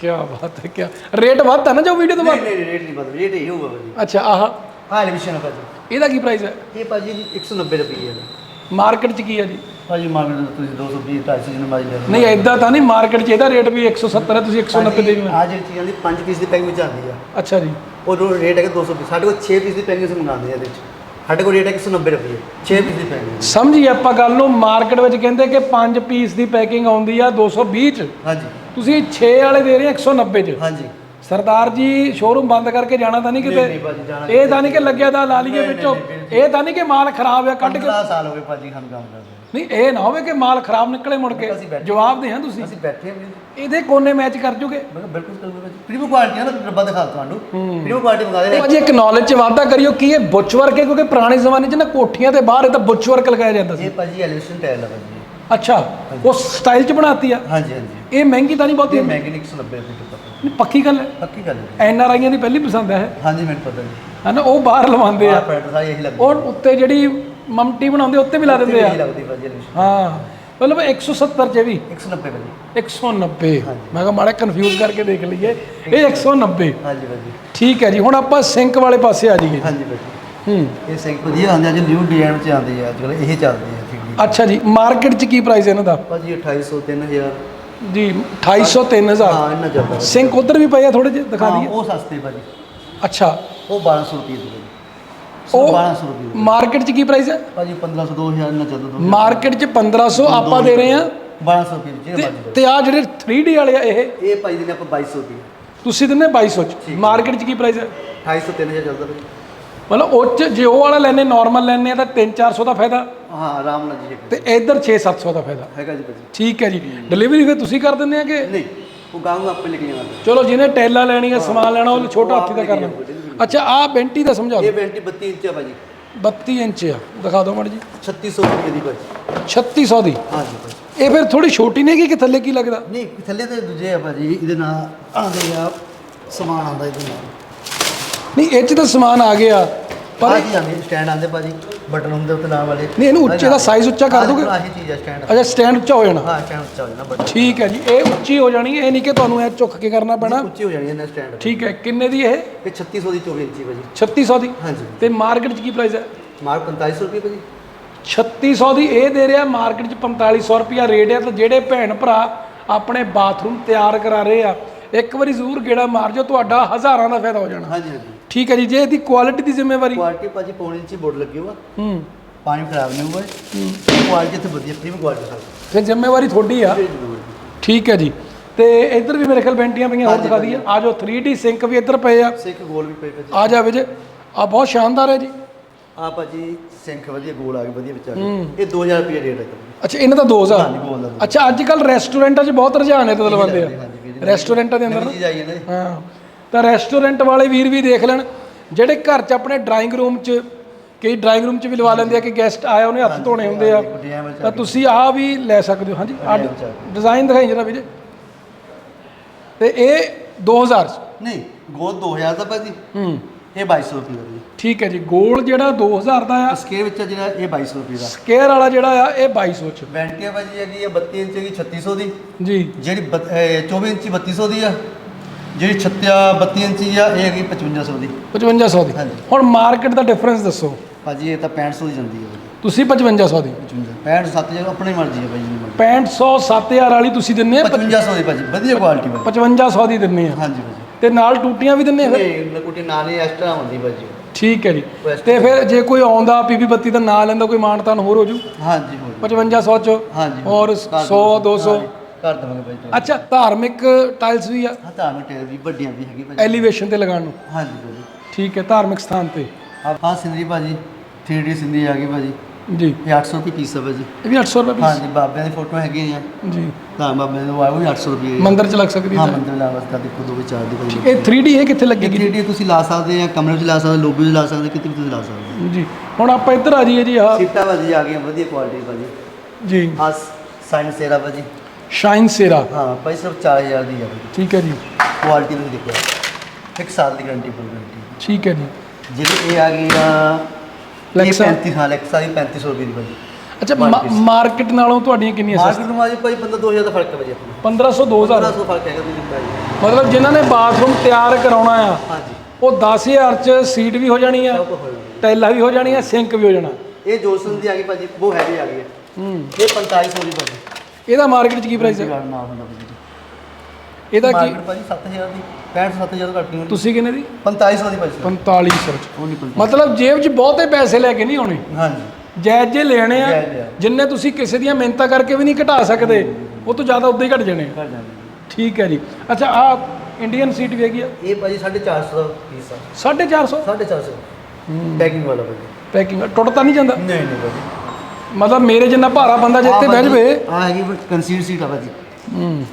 ਕੀ ਬਾਤ ਹੈ ਕੀ ਰੇਟ ਵੱਧਦਾ ਨਾ ਜੋ ਵੀਡੀਓ ਤੋਂ ਨਹੀਂ ਬਾਅਦ? ਨਹੀਂ ਰੇਟ ਨਹੀਂ ਬਦਲ ਰੇਟ ਇਹ ਹੋਊਗਾ ਭਾਜੀ। ਅੱਛਾ ਆਹ। ਹਾਂ ਐਲੀਵੇਸ਼ਨ ਹੈ ਭਾਜੀ। ਇਹਦਾ ਕੀ ਪ੍ਰਾਈਸ ਹੈ? ਇਹ ਭਾਜੀ 190 ਰੁਪਏ ਹੈ ਮਾਰਕੀਟ 'ਚ ਕੀ ਹੈ ਜੀ? ਭਾਜੀ ਮਾਰਕੀਟ ਤੁਸੀਂ 220 250 ਜਿੰਨਾ ਮਾਰੀ ਲੈ ਲਓ। ਨਹੀਂ ਐਦਾਂ ਤਾਂ ਨਹੀਂ ਮਾਰਕੀਟ 'ਚ ਇਹਦਾ ਰੇਟ ਵੀ 170 ਹੈ ਤੁਸੀਂ 190 ਦੇ ਦਿਓ ਆ ਜਿਹੜੀ ਚੀਜ਼ਾਂ ਦੀ 5 ਪੀਸ ਦੀ ਪੈਕਿੰਗ ਵਿੱਚ ਆਉਂਦੀ ਆ। ਅੱਛਾ ਜੀ। ਉਹ ਰੇਟ ਹੈ 220 ਸਾਡੇ ਕੋਲ 6 ਪੀਸ ਦੀ ਪੈਕਿੰਗ ਅਸੀਂ ਮੰਗਾਉਂਦੇ ਆ ਇਹਦੇ ਵਿੱਚ ਸਾਡੇ ਕੋਲ ਰੇਟ ਹੈ 190 ਰੁਪਏ 6 ਪੀਸ ਦੀ ਪੈਕਿੰਗ ਸਮਝੀ ਆਪਾਂ ਗੱਲ ਨੂੰ ਮਾਰਕੀਟ ਵਿੱਚ ਕਹਿੰਦੇ ਕਿ 5 ਪੀਸ ਦੀ ਪੈਕਿੰਗ ਆਉਂਦੀ ਆ 220 'ਚ। ਹਾਂਜੀ। ਤੁਸੀਂ 6 ਵਾਲੇ ਦੇ ਰਹੇ ਆ 190 'ਚ। ਹਾਂਜੀ। ਸਰਦਾਰ ਜੀ ਸ਼ੋਰੂਮ ਬੰਦ ਕਰਕੇ ਜਾਣਾ ਤਾਂ ਨਹੀਂ ਕਿਤੇ? ਇਹ ਤਾਂ ਨਹੀਂ ਕਿ ਲੱਗਿਆ ਤਾਂ ਲਾ ਲਈਏ ਵਿੱਚੋਂ। ਇਹ ਤਾਂ ਨਹੀਂ ਕਿ ਮਾਲ ਖਰਾਬ ਆ ਕੱਢ ਕੇ 15 ਸਾਲ ਹੋ ਗਏ ਭਾਜੀ ਸਾਨੂੰ ਕੰਮ ਕਰਦੇ ਨਹੀਂ ਇਹ ਨਾ ਹੋਵੇ ਕਿ ਮਾਲ ਖਰਾਬ ਨਿਕਲੇ ਮੁੜ ਕੇ। ਅਸੀਂ ਬੈਠੇ- ਜਵਾਬ ਦੇ ਹਾਂ ਤੁਸੀਂ। ਅਸੀਂ ਬੈਠੇ ਹਾਂ ਇਹਦੇ ਕੋਨੇ ਮੈਚ ਕਰ ਜੂਗੇ। ਮੈਂ ਕਿਹਾ ਬਿਲਕੁਲ ਕਰੂੰਗਾ ਭਾਜੀ ਪ੍ਰੀਮੀਅਮ ਕੁਆਲਿਟੀ ਹੈ ਨਾ ਡੱਬਾ ਦਿਖਾ ਦਿਓ ਤੁਹਾਨੂੰ ਪ੍ਰੀਮੀਅਮ ਕੁਆਲਿਟੀ ਮੰਗਾ ਦੇ। ਭਾਜੀ ਇੱਕ ਨੌਲੇਜ ਚ ਵਾਧਾ ਕਰਿਓ ਕਿ ਇਹ ਬੁੱਚ ਵਰਕ ਹੈ ਕਿਉਂਕਿ ਪੁਰਾਣੇ ਜ਼ਮਾਨੇ 'ਚ ਨਾ ਕੋਠੀਆਂ ਤੇ ਬਾਹਰ ਇਹ ਤਾਂ ਬੁੱਚ ਵਰਕ ਲਗਾਇਆ ਜਾਂਦਾ ਸੀ। ਇਹ ਭਾਜੀ ਐਲੀਵੇਸ਼ਨ ਟਾਇਲ ਭਾਜੀ। ਅੱਛਾ ਉਸ ਸਟਾਈਲ 'ਚ ਬਣਾਤੀ ਆ? ਹਾਂਜੀ ਹਾਂਜੀ। ਇਹ ਮਹਿੰਗੀ ਤਾਂ ਨਹੀਂ ਬਹੁਤੀ? ਇਹ ਮੈਗੀ 190 ਰੁਪਏ ਦਾ ਨਹੀਂ, ਪੱਕੀ ਗੱਲ ਹੈ। ਪੱਕੀ ਗੱਲ ਹੈ। ਐਨ ਆਰ ਆਈਆਂ ਦੀ ਪਹਿਲੀ ਪਸੰਦ ਹੈ ਹਾਂਜੀ ਮੈਨੂੰ ਪਤਾ ਜੀ। ਹਨਾ ਉਹ ਬਾਹਰ ਲਵਾਉਂਦੇ ਆ। ਆ ਪੈਂਟ ਸਾਰੀ ਇਹੀ ਲੱਗਦੀ ਉਹ ਉੱਤੇ ਜਿਹੜੀ ਮਮਟੀ ਬਣਾਉਂਦੇ ਉੱਤੇ ਵੀ ਲਾ ਦਿੰਦੇ ਆ। ਲੱਗਦੀ ਹਾਂ। ਮਤਲਬ 170 ਚ ਵੀ। 190 ਭਾਜੀ। 190 ਮੈਂ ਕਿਹਾ ਮਾੜਾ ਕਨਫਿਊਜ਼ ਕਰਕੇ ਦੇਖ ਲਈਏ। ਇਹ 190 ਹਾਂਜੀ ਭਾਜੀ। ਠੀਕ ਹੈ ਜੀ ਹੁਣ ਆਪਾਂ ਸਿੰਕ ਵਾਲੇ ਪਾਸੇ ਆ ਜਾਈਏ। ਹਾਂਜੀ ਭਾਜੀ। ਹੂੰ। ਇਹ ਸਿੰਕ ਵਧੀਆ ਆਉਂਦੇ ਆ ਜੀ ਨਿਊ ਡਿਜ਼ਾਈਨ ਚ ਆਉਂਦੇ ਆ ਅੱਜ ਕੱਲ੍ਹ ਇਹ ਚੱਲਦੇ ਆ ਠੀਕ ਅੱਛਾ ਜੀ ਮਾਰਕੀਟ 'ਚ ਕੀ ਪ੍ਰਾਈਸ ਹੈ ਇਹਨਾਂ ਦਾ? ਭਾਜੀ 2800 3000 ਜੀ 2800 3000 ਹਾਂ ਇੰਨਾ ਚੱਲਦਾ ਸਿੰਕ ਉਧਰ ਵੀ ਪਏ ਆ ਥੋੜੇ ਜਿਹੇ ਦਿਖਾ ਹਾਂ ਦਈਏ। ਉਹ ਸਸਤੇ ਭਾਜੀ। ਅੱਛਾ। ਉਹ 1200 ਰੁਪਏ ਦੇ ਉਹ- ਉਹ 1200 ਰੁਪਏ। ਮਾਰਕੀਟ 'ਚ ਕੀ ਪ੍ਰਾਈਸ ਹੈ ਭਾਜੀ 1500 2000 ਇੰਨਾ ਚੱਲਦਾ ਦੋ ਮਾਰਕੀਟ 'ਚ 1500 ਆਪਾਂ ਦੇ ਰਹੇ ਆ 1200 ਰੁਪਏ ਤੇ ਆ ਜਿਹੜੇ 3D ਵਾਲੇ ਆ ਇਹ? ਇਹ ਭਾਜੀ ਦਿੰਦੇ ਆਪਾਂ 2200 ਰੁਪਏ। ਤੁਸੀਂ ਦਿੰਦੇ 2200 ਚ? ਮਾਰਕੀਟ 'ਚ ਕੀ ਪ੍ਰਾਈਸ ਹੈ 2800 3000 ਚੱਲਦਾ ਭਾਜੀ ਮਤਲਬ ਉਹ 'ਚ ਜੇ ਉਹ ਵਾਲਾ ਲੈਨੇ ਨਾਰਮਲ ਲੈਨੇ ਆ ਤਾਂ 3-400 ਦਾ ਫਾਇਦਾ। ਹਾਂ ਆਰਾਮ ਨਾਲ ਜੀ। ਤੇ ਇੱਧਰ 6-700 ਦਾ ਫਾਇਦਾ। ਹੈਗਾ ਜੀ ਭਾਜੀ। ਠੀਕ ਹੈ ਜੀ। ਡਿਲੀਵਰੀ ਫਿਰ ਤੁਸੀਂ ਕਰ ਦਿੰਦੇ ਆ ਕਿ? ਨਹੀਂ ਉਹ ਗਾਉਂ ਨੂੰ ਆਪੇ ਲੈ ਕੇ ਜਾਣਾ ਚਲੋ ਜਿਹਨੇ ਟੈਲਾ ਲੈਣੀ ਹੈ। ਸਮਾਨ ਲੈਣਾ ਉਹ ਛੋਟਾ ਹੱਥੀ ਦਾ ਕਰਨਾ ਅੱਛਾ ਆ ਬੈਂਟੀ ਦਾ ਸਮਝਾ ਇਹ ਦਿਓ। 20 32 ਇੰਚ ਆ ਭਾਜੀ। 32 ਇੰਚ ਆ। ਦਿਖਾ ਦਿਓ ਮੜ ਜੀ। 3600 ਰੁਪਏ ਦੀ ਭਾਜੀ। 3600 ਦੀ? ਹਾਂਜੀ ਭਾਜੀ। ਇਹ ਫਿਰ ਥੋੜੀ ਛੋਟੀ ਨਹੀਂ ਕਿ ਥੱਲੇ ਕੀ ਲੱਗਦਾ? ਨਹੀਂ ਥੱਲੇ ਤੇ ਦੂਜੇ ਆ ਭਾਜੀ। ਇਹਦੇ ਨਾਲ ਆਉਂਦੇ ਆ ਸਮਾਨ ਆਉਂਦਾ ਇਹਦੇ ਨਾਲ। ਨਹੀਂ ਇਹ 'ਚ ਤਾਂ ਸਮਾਨ ਆ ਗਿਆ। ਪਰ ਆਹ ਜੀ ਆਉਂਦੇ ਸਟੈਂਡ ਆਉਂਦੇ ਭਾਜੀ ਬਟਨ ਹੁੰਦੇ ਉੱਤੇ ਨਾਲ ਵਾਲੇ। ਨਹੀਂ ਇਹਨੂੰ ਉੱਚੇ ਦਾ ਸਾਈਜ਼ ਉੱਚਾ ਕਰ ਦੋਗੇ? ਆਹੀ ਚੀਜ਼ ਆ ਸਟੈਂਡ ਅੱਛਾ ਸਟੈਂਡ ਉੱਚਾ ਹੋ ਜਾਣਾ। ਹਾਂ ਸਟੈਂਡ ਉੱਚਾ ਹੋ ਜਾਣਾ ਬਟਨ ਠੀਕ ਹੈ ਜੀ ਇਹ ਉੱਚੀ ਹੋ ਜਾਣੀ ਇਹ ਨਹੀਂ ਕਿ ਤੁਹਾਨੂੰ ਇਹ ਝੁੱਕ ਕੇ ਕਰਨਾ ਪੈਣਾ। ਉੱਚੀ ਹੋ ਜਾਣੀ ਹੈ ਸਟੈਂਡ ਠੀਕ ਹੈ ਕਿੰਨੇ ਦੀ ਇਹ? ਇਹ 3600 ਦੀ 24 ਇੰਚੀ ਭਾਜੀ। 3600 ਦੀ? ਹਾਂਜੀ। ਤੇ ਮਾਰਕੀਟ 'ਚ ਕੀ ਪ੍ਰਾਈਸ ਹੈ? ਮਾਰ 4500 ਰੁਪਏ ਭਾਜੀ। 3600 ਦੀ ਇਹ ਦੇ ਰਿਹਾ ਮਾਰਕੀਟ 'ਚ 4500 ਰੁਪਿਆ ਰੇਟ ਹੈ ਤਾਂ ਜਿਹੜੇ ਭੈਣ ਭਰਾ ਆਪਣੇ ਬਾਥਰੂਮ ਤਿਆਰ ਕਰਾ ਰਹੇ ਆ ਇੱਕ ਵਾਰੀ ਜ਼ਰੂਰ ਗੇੜਾ ਮਾਰ ਜਾਓ ਤੁਹਾਡਾ ਹਜ਼ਾਰਾਂ ਦਾ ਫਾਇਦਾ ਹੋ ਜਾਣਾ। ਹਾਂਜੀ ਹਾਂਜੀ। ਠੀਕ ਹੈ ਜੀ ਜੇ ਇਹਦੀ ਕੁਆਲਿਟੀ ਦੀ ਜ਼ਿੰਮੇਵਾਰੀ ਕੁਆਲਿਟੀ ਭਾਜੀ ਪੌਣੇ ਇੰਚੀ ਬੋਰਡ ਲੱਗੇ ਹੋਆ ਹੂੰ। ਪਾਣੀ ਖਰਾਬ ਨਹੀਂ ਹੋਊਗਾ ਕੁਆਲਿਟੀ ਤੇ ਵਧੀਆ ਪ੍ਰੀਮੀਅਮ ਕੁਆਲਿਟੀ ਸਰ ਫਿਰ ਜ਼ਿੰਮੇਵਾਰੀ ਤੁਹਾਡੀ ਆ। ਠੀਕ ਹੈ ਜੀ। ਤੇ ਇੱਧਰ ਵੀ ਮੇਰੇ ਖਿਆਲ ਬੈਂਟੀਆਂ ਪਈਆਂ ਹੋਰ ਦਿਖਾ ਦਈਏ। ਆ ਜੋ 3D ਸਿੰਕ ਵੀ ਇੱਧਰ ਪਏ ਆ। ਸਿੰਕ ਗੋਲ ਵੀ ਪਏ ਭਾਜੀ। ਆ ਜਾਵੇ ਜੇ। ਆ ਬਹੁਤ ਸ਼ਾਨਦਾਰ ਹੈ ਜੀ। ਆ ਭਾਜੀ ਸਿੰਕ ਵਧੀਆ ਗੋਲ ਆ ਗਏ ਵਧੀਆ ਵਿੱਚ ਆ ਗਏ ਇਹ 2000 ਰੁਪਏ ਰੇਟ ਹੈ। ਅੱਛਾ ਇਹਨਾਂ ਦਾ 2000 ਹਾਂਜੀ, ਗੋਲ ਦਾ ਦੋ। ਅੱਛਾ ਅੱਜ ਕੱਲ ਰੈਸਟੋਰੈਂਟਾਂ 'ਚ ਬਹੁਤ ਰੁਝਾਨ ਹੈ ਤੇ ਲਵਾਉਂਦੇ ਆ। ਰੈਸਟੋਰੈਂਟਾਂ ਦੇ ਅੰਦਰ। ਹਾਂ। ਤਾਂ ਰੈਸਟੋਰੈਂਟ ਵਾਲੇ ਵੀਰ ਵੀ ਦੇਖ ਲੈਣ ਜਿਹੜੇ ਘਰ 'ਚ ਆਪਣੇ ਡਰਾਇੰਗ ਰੂਮ 'ਚ ਕਈ ਡਰਾਇੰਗ ਰੂਮ 'ਚ ਵੀ ਲਵਾ ਲੈਂਦੇ ਆ ਕਿ ਗੈਸਟ ਆਇਆ ਉਹਨੇ ਹੱਥ ਧੋਣੇ ਹੁੰਦੇ ਆ। ਤਾਂ ਤੁਸੀਂ ਆਹ ਵੀ ਲੈ ਸਕਦੇ ਹੋ। ਹਾਂਜੀ ਡਿਜ਼ਾਈਨ ਦਿਖਾਈ ਜਰਾ ਵੀਰੇ। ਤੇ ਇਹ 2000 'ਚ। ਨਹੀਂ ਗੋਲ 2000 ਦਾ ਭਾਜੀ। ਹੂੰ। ਇਹ 2200 ਰੁਪਏ ਦਾ ਠੀਕ ਹੈ ਜੀ ਗੋਲ ਜਿਹੜਾ 2000 ਦਾ ਆ। ਸਕੇਅਰ ਵਿੱਚ ਜਿਹੜਾ ਇਹ 2200 ਰੁਪਏ ਦਾ। ਸਕੇਅਰ ਵਾਲਾ ਜਿਹੜਾ ਆ ਇਹ 2200 ਚ। ਵੈਂਟੀਆ ਭਾਜੀ ਹੈਗੀ ਹੈ 32 ਇੰਚ ਦੀ 3600 ਦੀ। ਜੀ। ਜਿਹੜੀ ਬੱਤ- ਇਹ 24 ਇੰਚੀ 3200 ਦੀ ਆ। ਜਿਹੜੀ 36 32 ਇੰਚੀ ਆ ਇਹ ਹੈਗੀ 5500 ਦੀ। 5500 ਦੀ। ਹਾਂਜੀ। ਹੁਣ ਮਾਰਕੀਟ ਦਾ ਡਿਫਰੈਂਸ ਦੱਸੋ। ਭਾਜੀ ਇਹ ਤਾਂ 6500 ਦੀ ਜਾਂਦੀ ਹੈ ਭਾਜੀ। ਤੁਸੀਂ 5500 ਦੀ। 55 65 7000 ਆਪਣੀ ਮਰਜ਼ੀ ਹੈ ਭਾਜੀ ਜਿੰਨੀ ਮਰਜ਼ੀ। 6500 7000 ਵਾਲੀ ਤੁਸੀਂ ਦਿੰਨੇ ਆ 5500 ਦੀ ਭਾਜੀ ਵਧੀਆ ਕੁਆਲਿਟੀ ਭਾਜੀ। 5500 ਦੀ ਦਿੰਨੇ ਆ। ਹਾਂਜੀ ਭਾਜੀ। ਤੇ ਨਾਲ ਟੂਟੀਆਂ ਵੀ ਦਿੰਨੇ ਆ ਫਿਰ? ਨਹੀਂ ਲਕੂਟੀ ਨਾਲ ਹੀ ਐਕਸਟਰਾ ਹੁੰਦੀ ਭਾਜੀ। ਠੀਕ ਹੈ ਜੀ। West- ਤੇ ਫਿਰ ਜੇ ਕੋਈ ਆਉਂਦਾ ਪੀਪੀ ਬੱਤੀ ਦਾ ਨਾਂ ਲੈਂਦਾ ਕੋਈ ਮਾਨਤਾਨ ਹੋਰ ਹੋ ਜੂ? ਹਾਂਜੀ ਹੋ 5500 ਚ? ਹਾਂਜੀ ਔਰ 100 200 ਕਰ ਦਵਾਂਗੇ ਭਾਜੀ ਤੁਹਾਨੂੰ। ਅੱਛਾ ਧਾਰਮਿਕ ਟਾਈਲਸ ਵੀ ਆ? ਹਾਂ ਤੁਹਾਨੂੰ ਟੇਲ ਵੀ ਵੱਡੀਆਂ ਵੀ ਹੈਗੀ ਭਾਜੀ ਐਲੀਵੇਸ਼ਨ ਤੇ ਲਗਾਉਣ ਨੂੰ? ਹਾਂਜੀ ਭਾਜੀ। ਠੀਕ ਹੈ ਧਾਰਮਿਕ ਸਥਾਨ ਤੇ? ਆਹ ਆਹ ਸਿੰਦਰੀ ਭਾਜੀ 3D ਸਿੰਦਰੀ ਆ ਗਈ ਭਾਜੀ। ਜੀ। ਇਹ 800 ਰੁਪਏ ਪੀਸ ਹੈ ਭਾਜੀ। ਇਹ ਵੀ 800 ਰੁਪਏ ਹਾਂਜੀ ਬਾਬਿਆਂ ਦੀ ਫੋਟੋ ਹੈਗੀ ਆ ਪੀਸ ਜੀ। ਤਾਂ ਬਾਬੇ ਨੂੰ ਆਇਆ ਉਹ ਵੀ 800 ਰੁਪਏ ਹੈ। ਮੰਦਿਰ ਚ ਲੱਗ ਸਕਦੀ ਹਾਂ ਹੈ ਮੰਦਰ ਲਾ ਵਸਤਾ ਦੇਖੋ ਦੋ ਵਿਚਾਰ ਦੀ ਭਾਜੀ ਇਹ 3D ਇਹ ਕਿੱਥੇ ਲੱਗੇਗੀ 3D ਤੁਸੀਂ ਲਾ ਸਕਦੇ ਆ ਕਮਰੇ ਵਿੱਚ ਲਾ ਸਕਦੇ ਲੋਬੀ ਵਿੱਚ ਲਾ ਸਕਦੇ ਕਿਤੇ ਵੀ ਤੁਸੀਂ ਲਾ ਸਕਦੇ ਜੀ। ਹੁਣ ਆਪਾਂ ਇੱਧਰ ਆ ਜਾਈਏ ਜੀ ਆ ਸੀਟਾਂ ਭਾਜੀ ਆ ਗਈਆਂ ਵਧੀਆ ਕੁਆਲਿਟੀ ਭਾਜੀ। ਜੀ। ਆ ਸਾਈਨ ਸੇਰਾ ਭਾਜੀ। ਸ਼ਾਈਨ ਸੇਰਾ ਹਾਂ ਭਾਈ ਸਿਰਫ 4000 ਦੀ ਆ ਭਾਜੀ ਠੀਕ ਹੈ ਜੀ। ਕੁਆਲਿਟੀ ਤੁਸੀਂ ਦੇਖੋ। ਇੱਕ ਸਾਲ ਦੀ ਗਾਰੰਟੀ ਫੁੱਲ ਗਾਰੰਟੀ ਠੀਕ ਹੈ ਜੀ। ਜਿਹੜੀ ਇਹ ਆ ਗਈ ਆ ਇਹ Lexa? 35 ਹਾਂ ਲੈਕਸਾ ਦੀ 3500 ਰੁਪਏ ਦੀ ਭਾਜੀ ਅੱਛਾ। ਮਾਰਕੀਟ ਨਾਲੋਂ ਤੁਹਾਡੀਆਂ ਕਿੰਨੀਆਂ ਮਾਰਕੀਟ ਸਸਤੀਆਂ ਨੂੰ ਆਜੀ ਭਾਈ ਬੰਦਾ 2000 ਦਾ ਫ਼ਰਕ ਹੈ ਆਪਣਾ। 1500 2000 1500 ਫ਼ਰਕ ਹੈਗਾ ਤੁਸੀਂ ਮਤਲਬ ਜਿਨ੍ਹਾਂ ਨੇ ਬਾਥਰੂਮ ਤਿਆਰ ਕਰਾਉਣਾ ਆ ਹਾਂਜੀ। ਉਹ 10000 ਚ ਸੀਟ ਵੀ ਹੋ ਜਾਣੀ ਆ ਸਭ ਕੁਝ ਟੈਲਾਂ ਵੀ ਹੋ ਜਾਣੀਆਂ ਸਿੰਕ ਵੀ ਹੋ ਜਾਣਾ। ਇਹ ਜੋਲਸਨ ਦੀ ਆ ਗਈ ਭਾਜੀ ਉਹ ਹੈਵੀ ਆ ਗਈ ਹੈ। ਹੂੰ। ਇਹ 4500 ਦੀ ਭਾਜੀ। ਇਹਦਾ ਮਾਰਕੀਟ ਚ ਕੀ ਪ੍ਰਾਈਸ ਹੈ? ਨਾ ਹੁੰਦਾ ਭਾਜੀ। ਇਹਦਾ ਕੀ ਮਾਰਕੀਟ ਭਾਜੀ 7000 ਦੀ 65 7000 ਘੱਟ ਨਹੀਂ ਹੋਣੀ। ਤੁਸੀਂ ਕਿੰਨੇ ਦੀ? 4500 ਦੀ ਭਾਜੀ। 4500 ਚ। ਉਹ ਨਹੀਂ 45 ਮਤਲਬ ਜੇਬ 'ਚ ਬਹੁਤੇ ਪੈਸੇ ਲੈ ਕੇ ਨਹੀਂ ਆਉਣੇ। ਹਾਂਜੀ। ਜਾਇਜ਼ ਜੇ ਲੈਣੇ ਆ ਜਾਇਜ਼ ਆ। ਜਿੰਨੇ ਤੁਸੀਂ ਕਿਸੇ ਦੀਆਂ ਮਿਹਨਤਾਂ ਕਰਕੇ ਵੀ ਨਹੀਂ ਘਟਾ ਸਕਦੇ ਉਹ ਤੋਂ ਜ਼ਿਆਦਾ ਉੱਦਾਂ ਹੀ ਘਟ ਜਾਣੇ ਆ। ਘੱਟ ਜਾਂਦੇ ਠੀਕ ਹੈ ਜੀ। ਅੱਛਾ ਆ ਇੰਡੀਅਨ ਸੀਟ ਵੀ ਹੈਗੀ ਆ? ਇਹ ਭਾਜੀ 450 ਦਾ ਪੀਸ ਆ। 450 450 ਪੈਕਿੰਗ ਵਾਲਾ ਭਾਜੀ। ਪੈਕਿੰਗ ਟੁੱਟਦਾ ਨਹੀਂ ਜਾਂਦਾ? ਨਹੀਂ ਨਹੀਂ ਭਾਜੀ। ਮਤਲਬ ਮੇਰੇ ਜਿੰਨਾ ਭਾਰਾ ਬੰਦਾ ਜੇ ਇੱਥੇ ਬਹਿ ਜਵੇ। ਆ ਹੈਗੀ ਕੰਸੀਲ ਸੀਟ ਆ ਭਾਜੀ। ਹੂੰ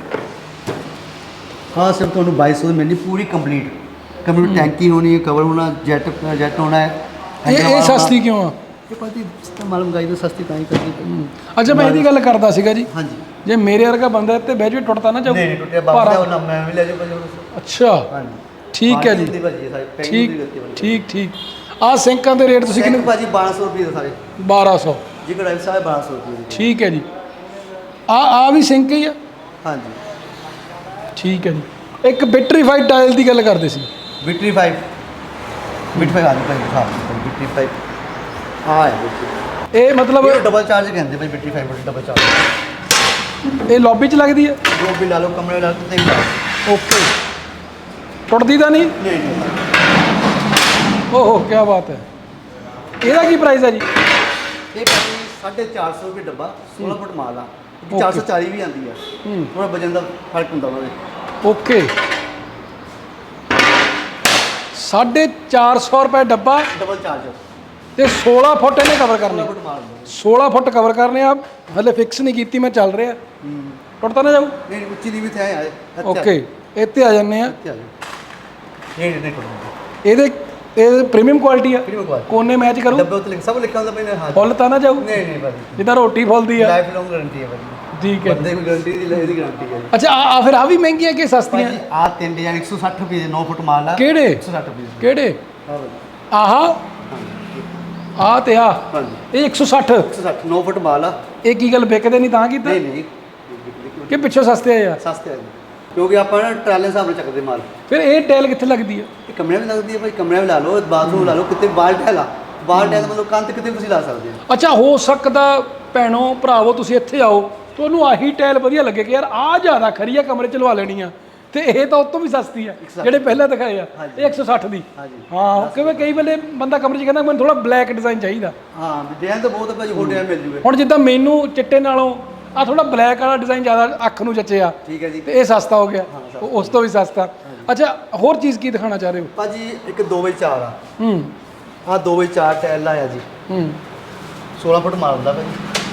ਹਾਂ ਸਿਰਫ ਤੁਹਾਨੂੰ 2200 ਦੀ ਮਿਲਣੀ ਪੂਰੀ ਕੰਪਲੀਟ ਕੰਪਲੀਟ ਟੈਂਕੀ ਹੋਣੀ ਹੈ ਕਵਰ ਹੋਣਾ ਜੈਟ ਜੈਟ ਹੋਣਾ ਹੈ ਇਹ ਇਹ ਸਸਤੀ ਕਿਉਂ ਆ? ਇਹ ਭਾਜੀ ਮਾਲੂਮ ਗਾਈ ਤਾਂ ਸਸਤੀ ਤਾਂ ਹੀ ਕਰਦੀ ਹੂੰ। ਅੱਛਾ ਮੈਂ ਇਹਦੀ ਗੱਲ ਕਰਦਾ ਸੀਗਾ ਜੀ। ਹਾਂਜੀ। ਜੇ ਮੇਰੇ ਵਰਗਾ ਬੰਦਾ ਇੱਥੇ ਬਹਿ ਜਵੇ ਟੁੱਟਦਾ ਨਾ ਜਾਊ। ਨਹੀਂ ਨਹੀਂ ਟੁੱਟਿਆ ਬਾਬਾ ਦਾ ਨਾਮ ਮੈਂ ਵੀ ਲੈ ਜਾਓ ਭਾਜੀ ਉਹਨੂੰ। ਅੱਛਾ। ਹਾਂਜੀ। ਠੀਕ ਹੈ ਜੀ। ਠੀਕ ਠੀਕ ਠੀਕ। ਆ ਸਿੰਕਾਂ ਦੇ ਰੇਟ ਤੁਸੀਂ ਕਿੰਨੇ ਕਿੰਨੇ ਭਾਜੀ 1200 ਰੁਪਏ ਦੇ ਸਾਰੇ। 1200 ਜੀ ਕਢਾਈ ਸਾਹਿਬ 1200 ਰੁਪਏ ਦੀ ਠੀਕ ਹੈ ਜੀ। ਆ ਆ ਵੀ ਸਿੰਕ ਹੀ ਆ? ਹਾਂਜੀ। ਠੀਕ ਹੈ ਜੀ। ਇੱਕ ਬਿਟਰੀਫਾਈਡ ਟਾਇਲ ਦੀ ਗੱਲ ਕਰਦੇ ਸੀ। ਬਿਟਰੀ 5 ਬਿਟਰੀ 5 ਆ ਜੀ ਭਾਈ ਹਾਂ ਬਿਟਰੀ 5 ਹਾਂ ਹੈ ਬਿਟਰੀ ਇਹ ਮਤਲਬ ਇਹ ਡਬਲ ਚਾਰਜ ਕਹਿੰਦੇ ਭਾਈ ਬਿਟਰੀ 5 ਡਬਲ ਚਾਰਜ ਇਹ ਲੌਬੀ 'ਚ ਲੱਗਦੀ ਹੈ? ਜੋ ਵੀ ਲਾ ਲਓ ਕਮਰੇ ਲਾ ਲਓ ਤੇ ਲਾ ਲਓ। ਓਕੇ ਟੁੱਟਦੀ ਤਾਂ ਨਹੀਂ? ਨਹੀਂ ਨਹੀਂ। ਓਹੋ ਕੀ ਬਾਤ ਹੈ। ਇਹਦਾ ਕੀ ਪ੍ਰਾਈਸ ਹੈ ਜੀ? ਇਹ ਭਾਜੀ 450 ਰੁਪਏ ਡੱਬਾ 16 ਫੁੱਟ ਮਾਲ ਆ। ਇੱਕ Okay. 440 ਵੀ ਆਂਦੀ ਆ। ਹੂੰ। ਥੋੜਾ ਵਜਨ ਦਾ ਫ਼ਰਕ ਹੁੰਦਾ ਉਹਦੇ ਓਕੇ। 450 ਰੁਪਏ ਡੱਬਾ ਡਬਲ ਚਾਰਜ ਤੇ 16 ਫੁੱਟ ਇਹਨੇ ਕਵਰ 16 ਕਰਨੇ ਫੁੱਟ ਮਾਲ ਹੁੰਦਾ 16 ਫੁੱਟ ਕਵਰ ਕਰਨੇ ਆ। ਹਲੇ ਫਿਕਸ ਨਹੀਂ ਕੀਤੀ ਮੈਂ ਚੱਲ ਰਿਹਾ। ਹੂੰ। ਟੁੱਟਦਾ ਨਾ ਜਾਊ। ਨਹੀਂ ਉੱਚੀ ਦੀ ਵੀ ਥੇ ਆਏ ਓਕੇ ਇੱਥੇ ਆ ਜੰਨੇ ਆ। ਇੱਥੇ ਆ ਜਾਓ ਨਹੀਂ ਨਹੀਂ ਨਹੀਂ ਟੁੱਟਦਾ। ਇਹਦੇ ਇਹ ਪ੍ਰੀਮੀਅਮ ਕੁਆਲਿਟੀ ਆ। ਕੋਨੇ ਮੈਚ ਕਰੂ। ਡੱਬੇ ਉੱਤੇ ਲਿਖ ਸਭ ਲਿਖਿਆ ਹੁੰਦਾ ਭਾਈ ਹਾਂ। ਫੁੱਲ ਤਾਂ ਨਾ ਜਾਊ। ਨਹੀਂ ਨਹੀਂ ਭਾਜੀ। ਜਿੱਦਾਂ ਰੋਟੀ ਫੁੱਲਦੀ ਆ। ਲਾਈਫ ਲੌਂਗ ਗਾਰੰਟੀ ਹੈ ਭਾਜੀ। ਠੀਕ ਹੈ। ਬੰਦੇ ਦੀ ਗਾਰੰਟੀ ਦੀ ਇਹਦੀ ਗਾਰੰਟੀ ਹੈ ਅੱਛਾ ਆ ਫਿਰ ਆ ਵੀ ਮਹਿੰਗੀਆਂ ਕਿ ਸਸਤੀਆਂ? ਆ ਤਿੰਨ ਡਿਜ਼ਾਈਨ 160 ਰੁਪਏ ਦੇ 9 ਫੁੱਟ ਮਾਲ ਆ। ਕਿਹੜੇ? 160 ਰੁਪਏ ਕਿਹੜੇ? ਆਹਾ। ਆ ਤੇ ਆ। ਇਹ 160 160 9 ਫੁੱਟ ਮਾਲ ਆ। ਇਹ ਕੀ ਗੱਲ ਵਿਕਦੇ ਨਹੀਂ ਤਾਂ ਕੀਤਾ ਨਹੀਂ ਨਹੀਂ। ਕਿ ਪਿੱਛੋਂ ਸਸਤੇ ਆ? ਯਾਰ ਸਸਤੇ ਆ ਕਿਉਂਕਿ ਆਪਾਂ ਨਾ ਟਰਾਲੇ ਹਿਸਾਬ ਨਾਲ ਚੱਕਦੇ ਮਾਲ। ਫਿਰ ਇਹ ਟੈਲ ਕਿੱਥੇ ਲੱਗਦੀ ਆ? ਇਹ ਕਮਰੇ ਵੀ ਲੱਗਦੀ ਹੈ ਭਾਈ ਕਮਰੇ ਵੀ ਲਾ ਲਓ ਬਾਥਰੂਮ ਲਾ ਲਓ ਕਿਤੇ ਬਾਲ ਟਹਿਲਾ ਬਾਲ ਟਹਿਲ ਮਤਲਬ ਕੰਧ ਕਿਤੇ ਤੁਸੀਂ ਲਾ ਸਕਦੇ ਹੋ ਅੱਛਾ ਹੋ ਸਕਦਾ ਭੈਣੋ ਭਰਾਵੋ ਤੁਸੀਂ ਇੱਥੇ ਆਓ। ਤੁਹਾਨੂੰ ਆਹੀ ਟੈਲ ਵਧੀਆ ਲੱਗੇ ਕਿ ਯਾਰ ਆ ਜ਼ਿਆਦਾ ਖਰੀ ਆ ਕਮਰੇ ਚ ਲਵਾ ਲੈਣੀ ਆ। ਤੇ ਇਹ ਤਾਂ ਉਤੋਂ ਵੀ ਸਸਤੀ ਆ ਜਿਹੜੇ ਪਹਿਲਾਂ ਦਿਖਾਏ ਆ ਇਹ 160 ਦੀ। ਹਾਂਜੀ। ਹਾਂ ਕਿਉਂਕਿ ਕਈ ਵੇਲੇ ਬੰਦਾ ਕਮਰੇ 'ਚ ਕਹਿੰਦਾ ਮੈਨੂੰ ਥੋੜਾ ਬਲੈਕ ਡਿਜ਼ਾਈਨ ਚਾਹੀਦਾ। ਹਾਂ ਡਿਜ਼ਾਈਨ ਤਾਂ ਬਹੁਤ ਹੈ। ਭਾਜੀ ਡਿਜ਼ਾਈਨ ਮਿਲ ਜੂਗੇ ਹੁਣ ਜਿੱਦਾਂ ਮੈਨੂੰ ਚਿੱਟੇ ਨਾਲੋਂ ਆ ਥੋੜਾ ਬਲੈਕ ਵਾਲਾ ਡਿਜ਼ਾਈਨ ਜ਼ਿਆਦਾ ਅੱਖ ਨੂੰ ਜੱਚਿਆ ਠੀਕ ਹੈ ਜੀ। ਤੇ ਇਹ ਸਸਤਾ ਹੋ ਗਿਆ। ਉਸ ਤੋਂ ਵੀ ਸਸਤਾ। ਅੱਛਾ ਹੋਰ ਚੀਜ਼ ਕੀ ਦਿਖਾਣਾ ਚਾਹ ਰਹੇ ਹੋ? ਭਾਜੀ ਇੱਕ 2x4 ਆ। ਹੂੰ। ਆ 2x4 ਟਾਇਲ ਆਇਆ ਜੀ। ਹੂੰ। 16 ਫੁੱਟ ਮਾਲ ਹੁੰਦਾ ਭਾਜੀ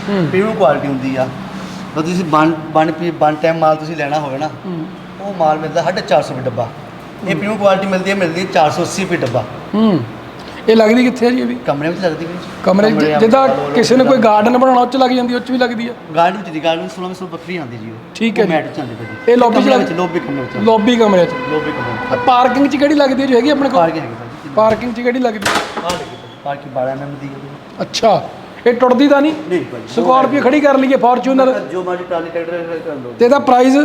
ਹੂੰ। ਪ੍ਰੀਮੀਅਮ ਕੁਆਲਿਟੀ ਹੁੰਦੀ ਆ। ਜਦੋਂ ਤੁਸੀਂ ਬਨ ਬਨ ਪੀ ਬਨ ਟਾਈਮ ਮਾਲ ਤੁਸੀਂ ਲੈਣਾ ਹੋਵੇ ਨਾ ਉਹ ਮਾਲ ਮਿਲਦਾ 450 ਰੁਪਏ ਡੱਬਾ। ਇਹ ਪ੍ਰੀਮੀਅਮ ਕੁਆਲਿਟੀ ਮਿਲਦੀ ਹੈ ਮਿਲਦੀ ਹੈ 480 ਰੁਪਏ ਡੱਬਾ। ਹੂੰ। ਇਹ ਲੱਗਦੀ ਕਿੱਥੇ ਹੈ ਜੀ ਇਹ ਵੀ? ਕਮਰੇ ਵਿੱਚ ਲੱਗਦੀ ਵੀ ਕਮਰੇ 'ਚ ਜਿੱਦਾਂ ਕਿਸੇ ਨੇ ਕੋਈ ਗਾਰਡਨ ਬਣਾਉਣਾ ਉਹ 'ਚ ਲੱਗ ਜਾਂਦੀ ਉਹ 'ਚ ਵੀ ਲੱਗਦੀ ਆ। ਗਾਰਡਨ ਵਿੱਚ ਦੀ ਗਾਰਡਨ 16 ਸੌ ਵੱਖਰੀ ਆਉਂਦੀ ਜੀ ਉਹ। ਠੀਕ ਹੈ ਜੀ। ਮੈਟ ਚ ਆਉਂਦੀ ਭਾਜੀ ਇਹ lobby ਚ ਕਮਰੇ ਲੱਗ- ਵਿੱਚ ਲੋਬੀ ਕਮਰੇ ਵਿੱਚ। ਲੌਬੀ ਕਮਰੇ 'ਚ। ਲੋਬੀ ਕਮਰੇ ਪਾਰਕਿੰਗ 'ਚ ਕਿਹੜੀ ਲੱਗਦੀ ਹੈ ਜੋ ਹੈਗੀ ਆਪਣੇ ਕੋਲ? ਪਾਰਕਿੰਗ ਹੈਗੀ ਭਾਜੀ। ਪਾਰਕਿੰਗ 'ਚ ਕਿਹੜੀ ਲੱਗਦੀ ਬਾਕੀ 12 ਐਮਐਮ ਦੀ ਹੈ ਜੀ। ਅੱਛਾ ਇਹ ਟੁੱਟਦੀ ਤਾਂ ਨਹੀਂ? ਨਹੀਂ ਭਾਜੀ ਸਕਾਰਪੀਓ ਖੜੀ ਕਰ ਲਈਏ ਫੋਰਚੂਨਰ ਜੋ ਮਾਜੀ ਟਰਾਲੀ ਟਰੈਕਟਰ ਕਰ ਲਓ। ਤੇ ਇਹਦਾ ਪ੍ਰਾਈਸ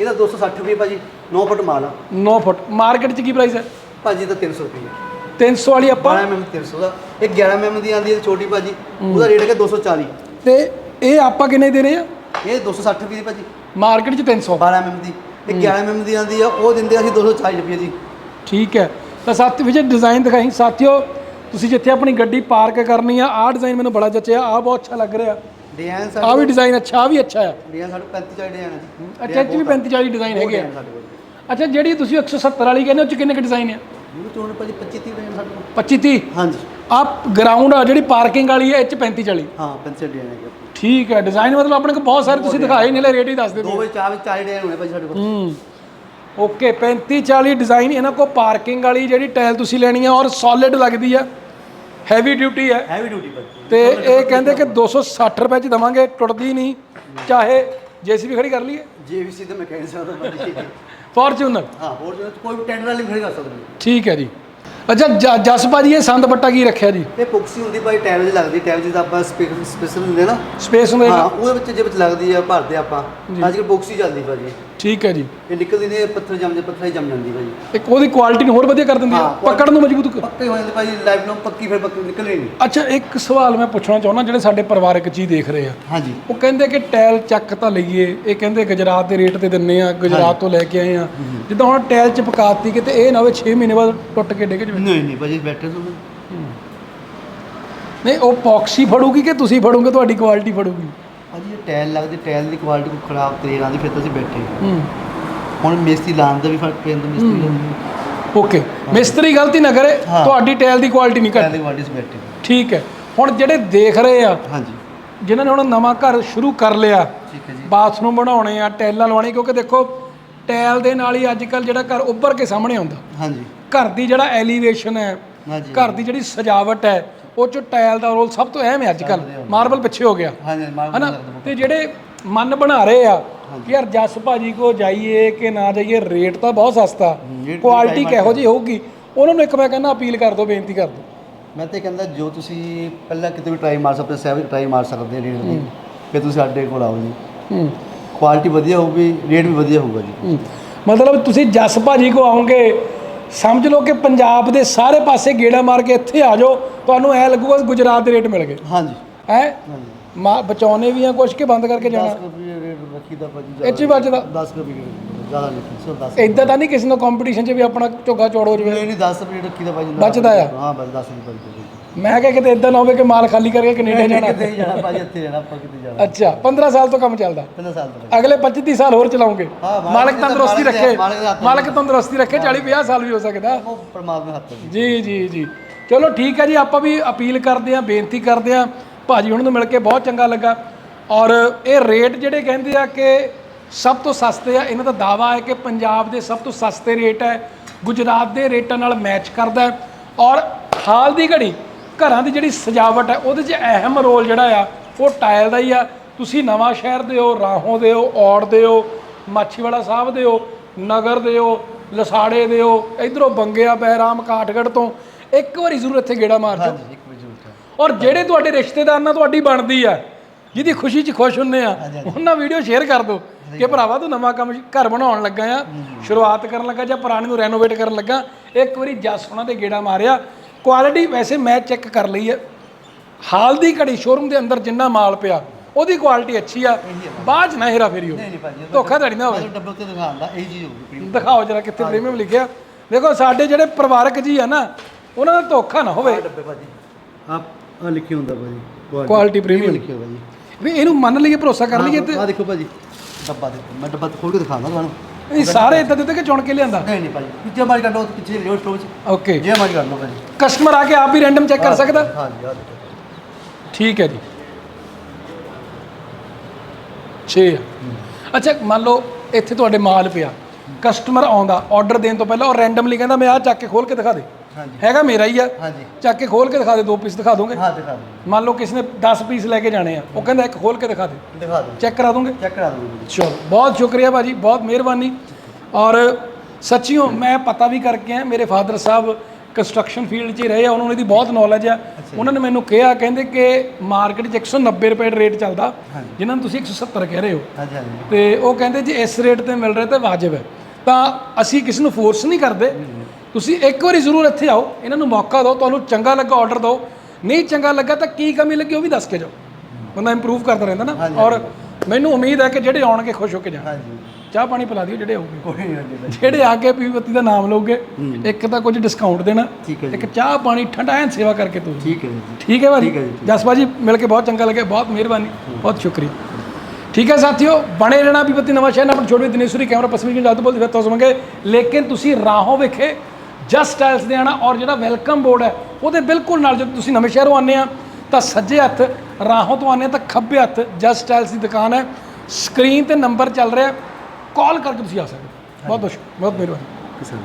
ਇਹਦਾ 260 ਰੁਪਏ ਭਾਜੀ 9 ਫੁੱਟ ਮਾਲ ਆ। 9 ਫੁੱਟ। ਮਾਰਕੀਟ 'ਚ ਕੀ ਪ੍ਰਾਈਸ ਹੈ? ਭਾਜੀ ਦਾ 300 ਰੁਪਏ। 300 ਵਾਲੀ ਆਪਾਂ 12 ਐਮਐਮ 300 ਦਾ। ਇਹ 11 ਐਮਐਮ ਦੀ ਆਂਦੀ ਹੈ ਛੋਟੀ ਭਾਜੀ ਉਹਦਾ ਰੇਟ ਹੈ 240 ਤੇ ਇਹ ਆਪਾਂ ਕਿੰਨੇ ਦੇ ਰਹੇ ਆ? ਇਹ 260 ਰੁਪਏ ਦੀ ਭਾਜੀ। ਮਾਰਕੀਟ 'ਚ 300 12 ਐਮਐਮ ਦੀ। ਇਹ 11 ਐਮਐਮ ਦੀ ਆਂਦੀ ਆ ਉਹ ਦਿੰਦੇ ਅਸੀਂ 240 ਰੁਪਏ ਜੀ ਠੀਕ ਹੈ। ਤਾਂ ਸਾਥੀ ਵਿੱਚ ਡਿਜ਼ਾਈਨ ਦਿਖਾਈ। ਸਾਥੀਓ ਤੁਸੀਂ ਜਿੱਥੇ ਆਪਣੀ ਗੱਡੀ ਪਾਰਕ ਕਰਨੀ ਆ ਆਹ ਡਿਜ਼ਾਈਨ ਮੈਨੂੰ ਬੜਾ ਜੱਚਿਆ ਆਹ ਬਹੁਤ ਅੱਛਾ ਲੱਗ ਰਿਹਾ। ਡਿਜ਼ਾਈਨ ਆਹ ਵੀ ਡਿਜ਼ਾਈਨ ਅੱਛਾ ਆਹ ਵੀ ਅੱਛਾ ਹੈ। ਡਿਜ਼ਾਈਨ ਸਾਡੇ 35 40 ਡਿਜ਼ਾਈਨ ਆ ਜੀ। ਅੱਛਾ ਇਹ 'ਚ ਵੀ 35 40 ਡਿਜ਼ਾਈਨ ਹੈਗੇ ਆ। ਅੱਛਾ ਜਿਹੜੀ ਤੁਸੀਂ 170 ਵਾਲੀ ਕਹਿੰਦੇ ਉਹ 'ਚ ਕਿੰਨੇ ਕੁ ਡਿਜ਼ਾਈਨ ਆ? ਇਹਨੂੰ ਚੋਣ ਭਾਜੀ 25 30 ਡਿਜ਼ਾਈਨ ਸਾਡੇ ਕੋਲ। 25 30 ਹਾਂਜੀ। ਆਹ ਗਰਾਊਂਡ ਆ ਜਿਹੜੀ ਪਾਰਕਿੰਗ ਵਾਲੀ ਹੈ ਇਹ 'ਚ 35 40 ਹਾਂ 35 ਡਿਜ਼ਾਈਨ ਹੈਗੇ ਠੀਕ ਹੈ ਡਿਜ਼ਾਈਨ ਮਤਲਬ ਆਪਣੇ ਕੋਲ ਬਹੁਤ ਸਾਰੇ ਤੁਸੀਂ ਦਿਖਾਏ ਨਹੀਂ ਲੈ ਰੇਟ ਹੀ ਦੱਸ ਦਿਓ ਦੋ ਵਿੱਚ ਚਾਰ ਵਿੱਚ 40 ਡਿਜ਼ਾਈਨ ਹੋਣੇ ਭਾਜੀ ਸਾਡੇ ਕੋਲ। ਹੂੰ। ਓਕੇ 35 40 ਡਿਜ਼ਾਈਨ ਇਹਨਾਂ ਕੋਲ ਪਾਰਕਿੰਗ ਵਾਲੀ ਜਿਹੜੀ ਟਾਇਲ ਤੁਸੀਂ ਲੈਣੀ ਆ ਔਰ ਸੋਲਿਡ ਲੱਗਦੀ ਹੈਵੀ ਡਿਊਟੀ ਹੈ। ਹੈਵੀ ਡਿਊਟੀ ਭਾਜੀ। ਤੇ ਇਹ ਕਹਿੰਦੇ ਕਿ 260 ਰੁਪਏ ਚ ਦਵਾਂਗੇ ਟੁੱਟਦੀ ਨਹੀਂ ਚਾਹੇ ਜੇਸੀਬੀ ਖੜੀ ਕਰ ਲਈਏ। ਜੀਵੀਸੀ ਤੇ ਮੈਂ ਕਹਿ ਸਕਦਾ ਭਾਜੀ ਫੋਰਚੂਨਰ। ਹਾਂ ਹੋਰ ਜੋ ਕੋਈ ਵੀ ਟੈਂਡਰ ਵਾਲੀ ਵੀ ਖੜੀ ਕਰ ਸਕਦੇ ਠੀਕ ਹੈ ਜੀ। ਅੱਛਾ ਜ- ਜਸ ਭਾਜੀ ਇਹ ਸੰਦ ਬੱਟਾ ਕੀ ਰੱਖਿਆ ਜੀ? ਇਹ ਪੁਕਸੀ ਹੁੰਦੀ ਭਾਈ ਟੈਬ ਜੀ ਲੱਗਦੀ ਟੈਬ ਜੀ ਦਾ ਆਪਾਂ ਸਪੈਸ਼ਲ ਹੁੰਦੇ ਨਾ। ਸਪੇਸ ਹੁੰਦਾ ਹਾਂ? ਉਹਦੇ ਵਿੱਚ ਜੇ ਵਿੱਚ ਲੱਗਦੀ ਆ ਭਰਦੇ ਆਪਾਂ। ਅੱਜ ਕੱਲ ਪੁਕਸੀ ਚੱਲਦੀ ਭਾਜੀ। ਠੀਕ ਹੈ ਜੀ। ਇਹ ਨਿਕਲਦੀ ਨੇ ਪੱਥਰ ਜੰਮ ਜੇ ਪੱਥਰ ਹੀ ਜੰਮ ਜਾਂਦੀ ਭਾਜੀ। ਇੱਕ ਉਹਦੀ ਕੁਆਲਿਟੀ ਨੂੰ ਹੋਰ ਵਧੀਆ ਕਰ ਦਿੰਦੀ ਹੈ? ਹਾਂ, ਪਕੜ ਨੂੰ ਮਜ਼ਬੂਤ ਕਰ ਪੱਕੇ ਹੋ ਜਾਂਦੇ ਭਾਜੀ ਲਾਈਫ ਨੂੰ ਪੱਕੀ ਫਿਰ ਪੱਕੀ ਨਿਕਲ ਹੀ ਨਹੀਂ। ਅੱਛਾ ਇੱਕ ਸਵਾਲ ਮੈਂ ਪੁੱਛਣਾ ਚਾਹੁੰਦਾ ਜਿਹੜੇ ਸਾਡੇ ਪਰਿਵਾਰਕ ਜੀ ਦੇਖ ਰਹੇ ਆ। ਹਾਂਜੀ। ਉਹ ਕਹਿੰਦੇ ਕਿ ਟਾਇਲ ਚੱਕ ਤਾਂ ਲਈਏ ਇਹ ਕਹਿੰਦੇ ਗੁਜਰਾਤ ਦੇ ਰੇਟ ਤੇ ਦਿੰਨੇ ਆ ਗੁਜਰਾਤ ਤੋਂ ਲੈ ਕੇ ਆਏ ਆ। ਜਿੱਦਾਂ ਹੁਣ ਟਾਇਲ ਚ ਪਕਾਤੀ ਕਿਤੇ ਇਹ ਨਾ ਹੋਵੇ 6 ਮਹੀਨੇ ਬਾਅਦ ਟੁੱਟ ਕੇ ਡਿੱਗ ਜਾਵੇ। ਨਹੀਂ ਨਹੀਂ ਭਾਜੀ ਬੈਠੇ ਤੋਂ ਨਹੀਂ ਉਹ ਪੌਕਸੀ ਫੜੂਗੀ ਕਿ ਤੁਸੀਂ ਫੜੋਗੇ ਤੁਹਾਡੀ ਕੁਆਲਿਟੀ ਫੜੂਗੀ? ਟਾਇਲ ਲੱਗਦੀ ਟਾਇਲ ਦੀ ਕੁਆਲਿਟੀ ਕੋਈ ਖਰਾਬ ਤੇਲ ਆਂਦੀ ਫਿਰ ਤਾਂ ਅਸੀਂ ਬੈਠੇ। ਹੂੰ। ਹੁਣ ਮਿਸਤਰੀ ਲਾਉਣ ਦਾ ਵੀ ਫ਼ਰਕ ਪੈਂਦਾ ਮਿਸਤਰੀ ਲਾਉਣ ਓਕੇ। ਮਿਸਤਰੀ ਗਲਤੀ ਨਾ ਕਰੇ ਹਾਂ। ਤੁਹਾਡੀ ਟਾਇਲ ਦੀ ਕੁਆਲਿਟੀ ਨਹੀਂ ਟਾਇਲ ਘੱਟ ਦੀ ਕੁਆਲਿਟੀ ਬੈਠੇ। ਠੀਕ ਹੈ। ਹੁਣ ਜਿਹੜੇ ਦੇਖ ਰਹੇ ਆ ਹਾਂਜੀ। ਜਿਨ੍ਹਾਂ ਨੇ ਹੁਣ ਨਵਾਂ ਘਰ ਸ਼ੁਰੂ ਕਰ ਲਿਆ ਠੀਕ ਹੈ ਜੀ। ਬਾਥਰੂਮ ਬਣਾਉਣੇ ਆ ਟਾਇਲਾਂ ਲਵਾਉਣੀ ਕਿਉਂਕਿ ਦੇਖੋ ਟਾਇਲ ਦੇ ਨਾਲ ਹੀ ਅੱਜ ਕੱਲ ਜਿਹੜਾ ਘਰ ਉੱਭਰ ਕੇ ਸਾਹਮਣੇ ਆਉਂਦਾ। ਹਾਂਜੀ। ਘਰ ਦੀ ਜਿਹੜਾ ਐਲੀਵੇਸ਼ਨ ਹੈ ਹਾਂਜੀ ਘਰ ਦੀ ਜਿਹੜੀ ਸਜਾਵਟ ਹੈ ਉਹ ਚ ਟਾਇਲ ਦਾ ਰੋਲ ਸਭ ਤੋਂ ਅਹਿਮ ਹੈ ਅੱਜ ਕੱਲ ਮਾਰਬਲ ਪਿੱਛੇ ਹੋ ਗਿਆ। ਹਾਂਜੀ ਹਨਾ? ਤੇ ਜਿਹੜੇ ਮਨ ਬਣਾ ਰਹੇ ਆ ਕਿ ਯਾਰ ਜਸ ਭਾਜੀ ਕੋ ਜਾਈਏ ਕਿ ਨਾ ਜਾਈਏ ਰੇਟ ਤਾਂ ਬਹੁਤ ਸਸਤਾ। ਕੁਆਲਿਟੀ ਕਿਹੋ ਜਿਹੀ ਹੋਊਗੀ? ਉਹਨਾਂ ਨੂੰ ਇੱਕ ਮੈਂ ਕਹਿੰਦਾ ਅਪੀਲ ਕਰ ਦਿਓ ਬੇਨਤੀ ਕਰ ਦਿਓ। ਮੈਂ ਤੇ ਕਹਿੰਦਾ ਜੋ ਤੁਸੀਂ ਪਹਿਲਾਂ ਕਿਤੇ ਵੀ ਟਰਾਈ ਮਾਰ ਸਕਦੇ ਸਹਿਬ ਟਰਾਈ ਮਾਰ ਸਕਦੇ ਰੇਟ ਦੀ ਫਿਰ ਤੁਸੀਂ ਸਾਡੇ ਕੋਲ ਆਓ ਜੀ। ਕੁਆਲਿਟੀ ਵਧੀਆ ਹੋਊਗੀ ਰੇਟ ਵੀ ਵਧੀਆ ਹੋਊਗਾ ਜੀ। ਮਤਲਬ ਤੁਸੀਂ ਜਸ ਭਾਜੀ ਕੋ ਆਓਗੇ ਸਮਝ ਲਓ ਕਿ ਪੰਜਾਬ ਦੇ ਸਾਰੇ ਪਾਸੇ ਗੇੜਾ ਮਾਰ ਕੇ ਇੱਥੇ ਆ ਜਾਓ ਤੁਹਾਨੂੰ ਐ ਲੱਗੂਗਾ ਗੁਜਰਾਤ ਦੇ ਰੇਟ ਮਿਲ ਗਏ। ਹਾਂਜੀ। ਹੈ? ਮਾ ਬਚਾਉਣੇ ਵੀ ਆ ਕੁਛ ਕਿ ਬੰਦ ਕਰਕੇ 10 ਜਾਣਾ ਰੁਪਏ ਰੇਟ ਰੱਖੀਦਾ ਭਾਜੀ ਇਹ 'ਚ ਵੀ ਬਚਦਾ 10 ਰੁਪਏ ਜ਼ਿਆਦਾ ਨਹੀਂ ਸਿਰਫ 10 ਇਦਾਂ ਤਾਂ ਨਹੀਂ ਕਿਸੇ ਨੂੰ ਕੰਪੀਟੀਸ਼ਨ 'ਚ ਵੀ ਆਪਣਾ ਝੋਗਾ ਚੌੜ ਹੋ ਜਾਵੇ। ਨਹੀਂ ਨਹੀਂ 10 ਰੁਪਏ ਰੱਖੀਦਾ ਭਾਜੀ ਬਚਦਾ ਆ? ਹਾਂ ਬਸ 10 ਰੁਪਏ ਮੈਂ ਕਿਹਾ ਕਿਤੇ ਇਦਾਂ ਨਾ ਹੋਵੇ ਕਿ ਮਾਲ ਖਾਲੀ ਕਰਕੇ ਕੈਨੇਡਾ ਜਾਣਾ। ਕਿਤੇ ਨਹੀਂ ਜਾਣਾ ਭਾਜੀ ਇੱਥੇ ਜਾਣਾ ਆਪਾਂ ਕਿਤੇ ਜਾਣਾ। ਅੱਛਾ 15 ਸਾਲ ਤੋਂ ਕੰਮ ਚੱਲਦਾ। 15 ਸਾਲ ਤੋਂ ਅਗਲੇ 25 30 ਸਾਲ ਹੋਰ ਚਲਾਉਂਗੇ। ਹਾਂ, ਮਾਲਕ ਤੰਦਰੁਸਤੀ ਰੱਖੇ। ਮਾਲਕ ਤੰਦਰੁਸਤੀ ਰੱਖੇ 40 50 ਸਾਲ ਵੀ ਹੋ ਸਕਦਾ। ਉਹ ਪਰਮਾਤਮਾ ਦੇ ਹੱਥ ਹੈ। ਜੀ ਜੀ ਜੀ। ਚਲੋ ਠੀਕ ਹੈ ਜੀ ਆਪਾਂ ਵੀ ਅਪੀਲ ਕਰਦੇ ਆਂ ਬੇਨਤੀ ਕਰਦੇ ਆਂ ਭਾਜੀ ਹੁਣ ਨੂੰ ਮਿਲ ਕੇ ਬਹੁਤ ਚੰਗਾ ਲੱਗਾ। ਔਰ ਇਹ ਰੇਟ ਜਿਹੜੇ ਕਹਿੰਦੇ ਆ ਕਿ ਸਭ ਤੋਂ ਸਸਤੇ ਆ ਇਹਨਾਂ ਦਾ ਦਾਵਾ ਹੈ ਕਿ ਪੰਜਾਬ ਦੇ ਸਭ ਤੋਂ ਸਸਤੇ ਰੇਟ ਹੈ। ਗੁਜਰਾਤ ਦੇ ਰੇਟਾਂ ਨਾਲ ਮੈਚ ਕਰਦਾ ਹੈ। ਔਰ ਹਾਲ ਦੀ ਘੜੀ ਘਰਾਂ ਦੀ ਜਿਹੜੀ ਸਜਾਵਟ ਹੈ ਉਹਦੇ 'ਚ ਅਹਿਮ ਰੋਲ ਜਿਹੜਾ ਆ ਉਹ ਟਾਇਲ ਦਾ ਹੀ ਆ। ਤੁਸੀਂ ਨਵਾਂ ਸ਼ਹਿਰ ਦੇ ਹੋ ਰਾਹੋਂ ਦੇ ਹੋ ਔੜ ਦੇ ਹੋ ਮਾਛੀਵਾੜਾ ਸਾਹਿਬ ਦੇ ਹੋ ਨਗਰ ਦੇ ਹੋ ਲਸਾੜੇ ਦੇ ਹੋ ਇਧਰੋਂ ਬੰਗਿਆ ਬਹਿਰਾਮ ਕਾਠਗੜ੍ਹ ਤੋਂ ਇੱਕ ਵਾਰੀ ਜ਼ਰੂਰ ਇੱਥੇ ਗੇੜਾ ਮਾਰ ਜਾਓ। ਹਾਂਜੀ ਇੱਕ ਵਜੇ ਜ਼ਰੂਰ ਔਰ ਜਿਹੜੇ ਤੁਹਾਡੇ ਰਿਸ਼ਤੇਦਾਰ ਨਾਲ ਤੁਹਾਡੀ ਬਣਦੀ ਆ ਜਿਹਦੀ ਖੁਸ਼ੀ 'ਚ ਖੁਸ਼ ਹੁੰਨੇ ਆ ਉਹਨਾਂ ਵੀਡੀਓ ਸ਼ੇਅਰ ਕਰ ਦਿਓ ਕਿ ਭਰਾਵਾ ਤੂੰ ਨਵਾਂ ਕੰਮ ਘਰ ਬਣਾਉਣ ਲੱਗਾ ਆ ਸ਼ੁਰੂਆਤ ਕਰਨ ਲੱਗਾ ਜਾਂ ਪੁਰਾਣੇ ਨੂੰ ਰੈਨੋਵੇਟ ਕਰਨ ਲੱਗਾ। ਇੱਕ ਵਾਰੀ ਜਸ ਉਹਨਾਂ ਦੇ ਗੇੜਾ ਮਾਰਿਆ ਕੁਆਲਿਟੀ ਵੈਸੇ ਮੈਂ ਚੈੱਕ ਕਰ ਲਈ ਹੈ ਹਾਲ ਦੀ ਘੜੀ ਸ਼ੋਰੂਮ ਦੇ ਅੰਦਰ ਜਿੰਨਾ ਮਾਲ ਪਿਆ ਉਹਦੀ ਕੁਆਲਿਟੀ ਅੱਛੀ ਆ। ਬਾਅਦ 'ਚ ਨਾ ਹੇਰਾ ਫੇਰੀ ਹੋ। ਨਹੀਂ ਨਹੀਂ ਭਾਜੀ ਧੋਖਾ ਧੜੀ ਨਾ ਹੋਵੇ। ਡੱਬੇ ਉੱਤੇ ਦਿਖਾਉਣ ਦਾ ਇਹ ਚੀਜ਼ ਹੋਊਗੀ ਦਿਖਾਓ ਜਰਾ ਕਿੱਥੇ ਪ੍ਰੀਮੀਅਮ ਲਿਖਿਆ। ਦੇਖੋ ਸਾਡੇ ਜਿਹੜੇ ਪਰਿਵਾਰਕ ਜੀ ਆ ਨਾ ਉਹਨਾਂ ਦਾ ਧੋਖਾ ਨਾ ਹੋਵੇ। ਡੱਬੇ ਭਾਜੀ। ਆਪ ਆ ਲਿਖਿਆ ਹੁੰਦਾ ਭਾਜੀ ਕੁਆਲਿਟੀ ਪ੍ਰੀਮੀਅਮ ਲਿਖਿਆ ਭਾਜੀ ਵੀ ਇਹਨੂੰ ਮੰਨ ਲਈਏ ਭਰੋਸਾ ਕਰ ਲਈਏ ਤੇ ਆ ਦੇਖੋ ਭਾਜੀ ਡੱਬਾ ਦੇਖੋ ਮੈਂ ਡੱਬਾ ਖੋਲ ਕੇ ਦਿਖਾਉਂਦਾ ਤੁਹਾਨੂੰ। ਇਹ ਸਾਰੇ ਇਦਾਂ ਦਿੱਤੇ ਕਿ ਚੁਣ ਕੇ ਲਿਆਂਦਾ? ਨਹੀਂ ਨਹੀਂ ਭਾਜੀ ਪਿੱਛੇ ਮਾਰੀ ਕੱਢੋ ਪਿੱਛੇ ਲਿਓ ਸਟੋਰ 'ਚ। ਓਕੇ ਜੇ ਮਾਰੀ ਕਰ ਲਓ ਭਾਜੀ ਕਸਟਮਰ ਆ ਕੇ ਆਪ ਹੀ ਰੈਂਡਮ ਚੈੱਕ ਕਰ ਸਕਦਾ? ਹਾਂਜੀ ਆ ਦੇਖੋ ਠੀਕ ਹੈ ਜੀ। 6 ਅੱਛਾ ਮੰਨ ਲਓ ਇੱਥੇ ਤੁਹਾਡੇ ਮਾਲ ਪਿਆ। ਕਸਟਮਰ ਆਉਂਦਾ ਆਰਡਰ ਦੇਣ ਤੋਂ ਪਹਿਲਾਂ ਉਹ ਰੈਂਡਮਲੀ ਕਹਿੰਦਾ ਮੈਂ ਆਹ ਚੱਕ ਕੇ ਖੋਲ ਕੇ ਦਿਖਾ ਦੇ। ਹੈਗਾ ਮੇਰਾ ਹੀ ਆ। ਹਾਂਜੀ। ਚੱਕ ਕੇ ਖੋਲ ਕੇ ਦਿਖਾ ਦੇ ਦੋ ਪੀਸ ਦਿਖਾ ਦੋਗੇ? ਹਾਂ ਦਿਖਾ ਦਿਓ ਮੰਨ ਲਓ ਕਿਸੇ ਨੇ 10 ਪੀਸ ਲੈ ਕੇ ਜਾਣੇ ਆ ਉਹ ਕਹਿੰਦਾ ਇੱਕ ਖੋਲ ਕੇ ਦਿਖਾ ਦੇ। ਦਿਖਾ ਦਿਓ ਚੈੱਕ ਕਰਾ ਦੋਗੇ? ਚੈੱਕ ਕਰਾ ਜੀ। ਚਲੋ ਬਹੁਤ ਸ਼ੁਕਰੀਆ ਭਾਜੀ ਬਹੁਤ ਮਿਹਰਬਾਨੀ। ਔਰ ਸੱਚੀਓ ਮੈਂ ਪਤਾ ਵੀ ਕਰਕੇ ਆਇਆ ਮੇਰੇ ਫਾਦਰ ਸਾਹਿਬ ਕੰਸਟਰਕਸ਼ਨ ਫੀਲਡ 'ਚ ਰਹੇ ਆ ਉਹਨਾਂ ਨੂੰ ਇਹਦੀ ਬਹੁਤ ਨੌਲੇਜ ਆ। ਉਹਨਾਂ ਨੇ ਮੈਨੂੰ ਕਿਹਾ ਕਹਿੰਦੇ ਕਿ ਮਾਰਕੀਟ 'ਚ 190 ਰੁਪਏ ਰੇਟ ਚੱਲਦਾ ਜਿਨ੍ਹਾਂ ਨੂੰ ਤੁਸੀਂ 170 ਕਹਿ ਰਹੇ ਹੋ। ਤੇ ਉਹ ਕਹਿੰਦੇ ਜੇ ਇਸ ਰੇਟ ਤੇ ਮਿਲ ਰਿਹਾ ਤਾਂ ਵਾਜਬ ਹੈ। ਤਾਂ ਅਸੀਂ ਕਿਸੇ ਨੂੰ ਫੋਰਸ ਨਹੀਂ ਕਰਦੇ ਤੁਸੀਂ ਇੱਕ ਵਾਰੀ ਜ਼ਰੂਰ ਇੱਥੇ ਆਓ ਇਹਨਾਂ ਨੂੰ ਮੌਕਾ ਦਿਓ ਤੁਹਾਨੂੰ ਚੰਗਾ ਲੱਗਾ ਆਰਡਰ ਦਿਓ ਨਹੀਂ ਚੰਗਾ ਲੱਗਾ ਤਾਂ ਕੀ ਕਮੀ ਲੱਗੀ ਉਹ ਵੀ ਦੱਸ ਕੇ ਜਾਓ। ਬੰਦਾ ਇੰਪਰੂਵ ਕਰਦਾ ਰਹਿੰਦਾ ਨਾ। ਔਰ ਮੈਨੂੰ ਉਮੀਦ ਹੈ ਕਿ ਜਿਹੜੇ ਆਉਣਗੇ ਖੁਸ਼ ਹੋ ਕੇ ਜਾਣ ਹਾਂਜੀ। ਚਾਹ ਪਾਣੀ ਪਿਲਾ ਦਿਓ ਜਿਹੜੇ ਆਉਗੇ ਕੋਈ ਨਹੀਂ ਜਿਹੜੇ ਆ ਕੇ ਪੀਵਤੀ ਦਾ ਨਾਮ ਲਓਗੇ ਇੱਕ ਤਾਂ ਕੁਝ ਡਿਸਕਾਊਂਟ ਦੇਣਾ। ਇੱਕ ਚਾਹ ਪਾਣੀ ਠੰਡਾ ਐਨ ਸੇਵਾ ਕਰਕੇ ਤੁਸੀਂ। ਠੀਕ ਹੈ ਜੀ। ਠੀਕ ਹੈ ਭਾਜੀ। ਜਸ ਭਾਜੀ ਮਿਲ ਕੇ ਬਹੁਤ ਚੰਗਾ ਲੱਗਿਆ ਬਹੁਤ ਮਿਹਰਬਾਨੀ ਬਹੁਤ ਸ਼ੁਕਰੀਆ। ਠੀਕ ਹੈ ਸਾਥੀਓ ਬਣੇ ਰਹਿਣਾ ਵਿਪਤੀ ਨਵਾਂ ਸ਼ਹਿਰ ਆਪਣਾ ਛੋਟੇ ਦਿਨੇਸ਼ਵਰੀ ਕੈਮਰਾ ਪਸਮੀ ਜੀ ਜਦ ਬੋਲਦੇ ਫਿਰ ਤੋਂ ਸੁਣਗੇ ਲੇਕਿਨ ਤੁਸੀਂ ਰਾਹੋਂ ਵਿਖੇ ਜਸਟ ਸਟਾਈਲਸ ਦੇ ਆਣਾ ਔਰ ਜਿਹੜਾ ਵੈਲਕਮ ਬੋਰਡ ਹੈ, ਉਹਦੇ ਬਿਲਕੁਲ ਨਾਲ ਜਦੋਂ ਤੁਸੀਂ ਨਵੇਂ ਸ਼ਹਿਰੋਂ ਆਉਂਦੇ ਆ, ਤਾਂ ਸੱਜੇ ਹੱਥ, ਰਾਹੋਂ ਤੋਂ ਆਉਂਦੇ ਆ, ਤਾਂ ਖੱਬੇ ਹੱਥ ਜਸਟ ਸਟਾਈਲਸ ਦੀ ਦੁਕਾਨ ਹੈ। ਸਕਰੀਨ ਤੇ ਨੰਬਰ ਚੱਲ ਰਿਹਾ ਕਾਲ ਕਰਕੇ ਤੁਸੀਂ ਆ ਸਕਦੇ ਹੋ। ਬਹੁਤ ਬਹੁਤ ਬਹੁਤ ਮਿਹਰਬਾਨੀ। ਕਿਸਮ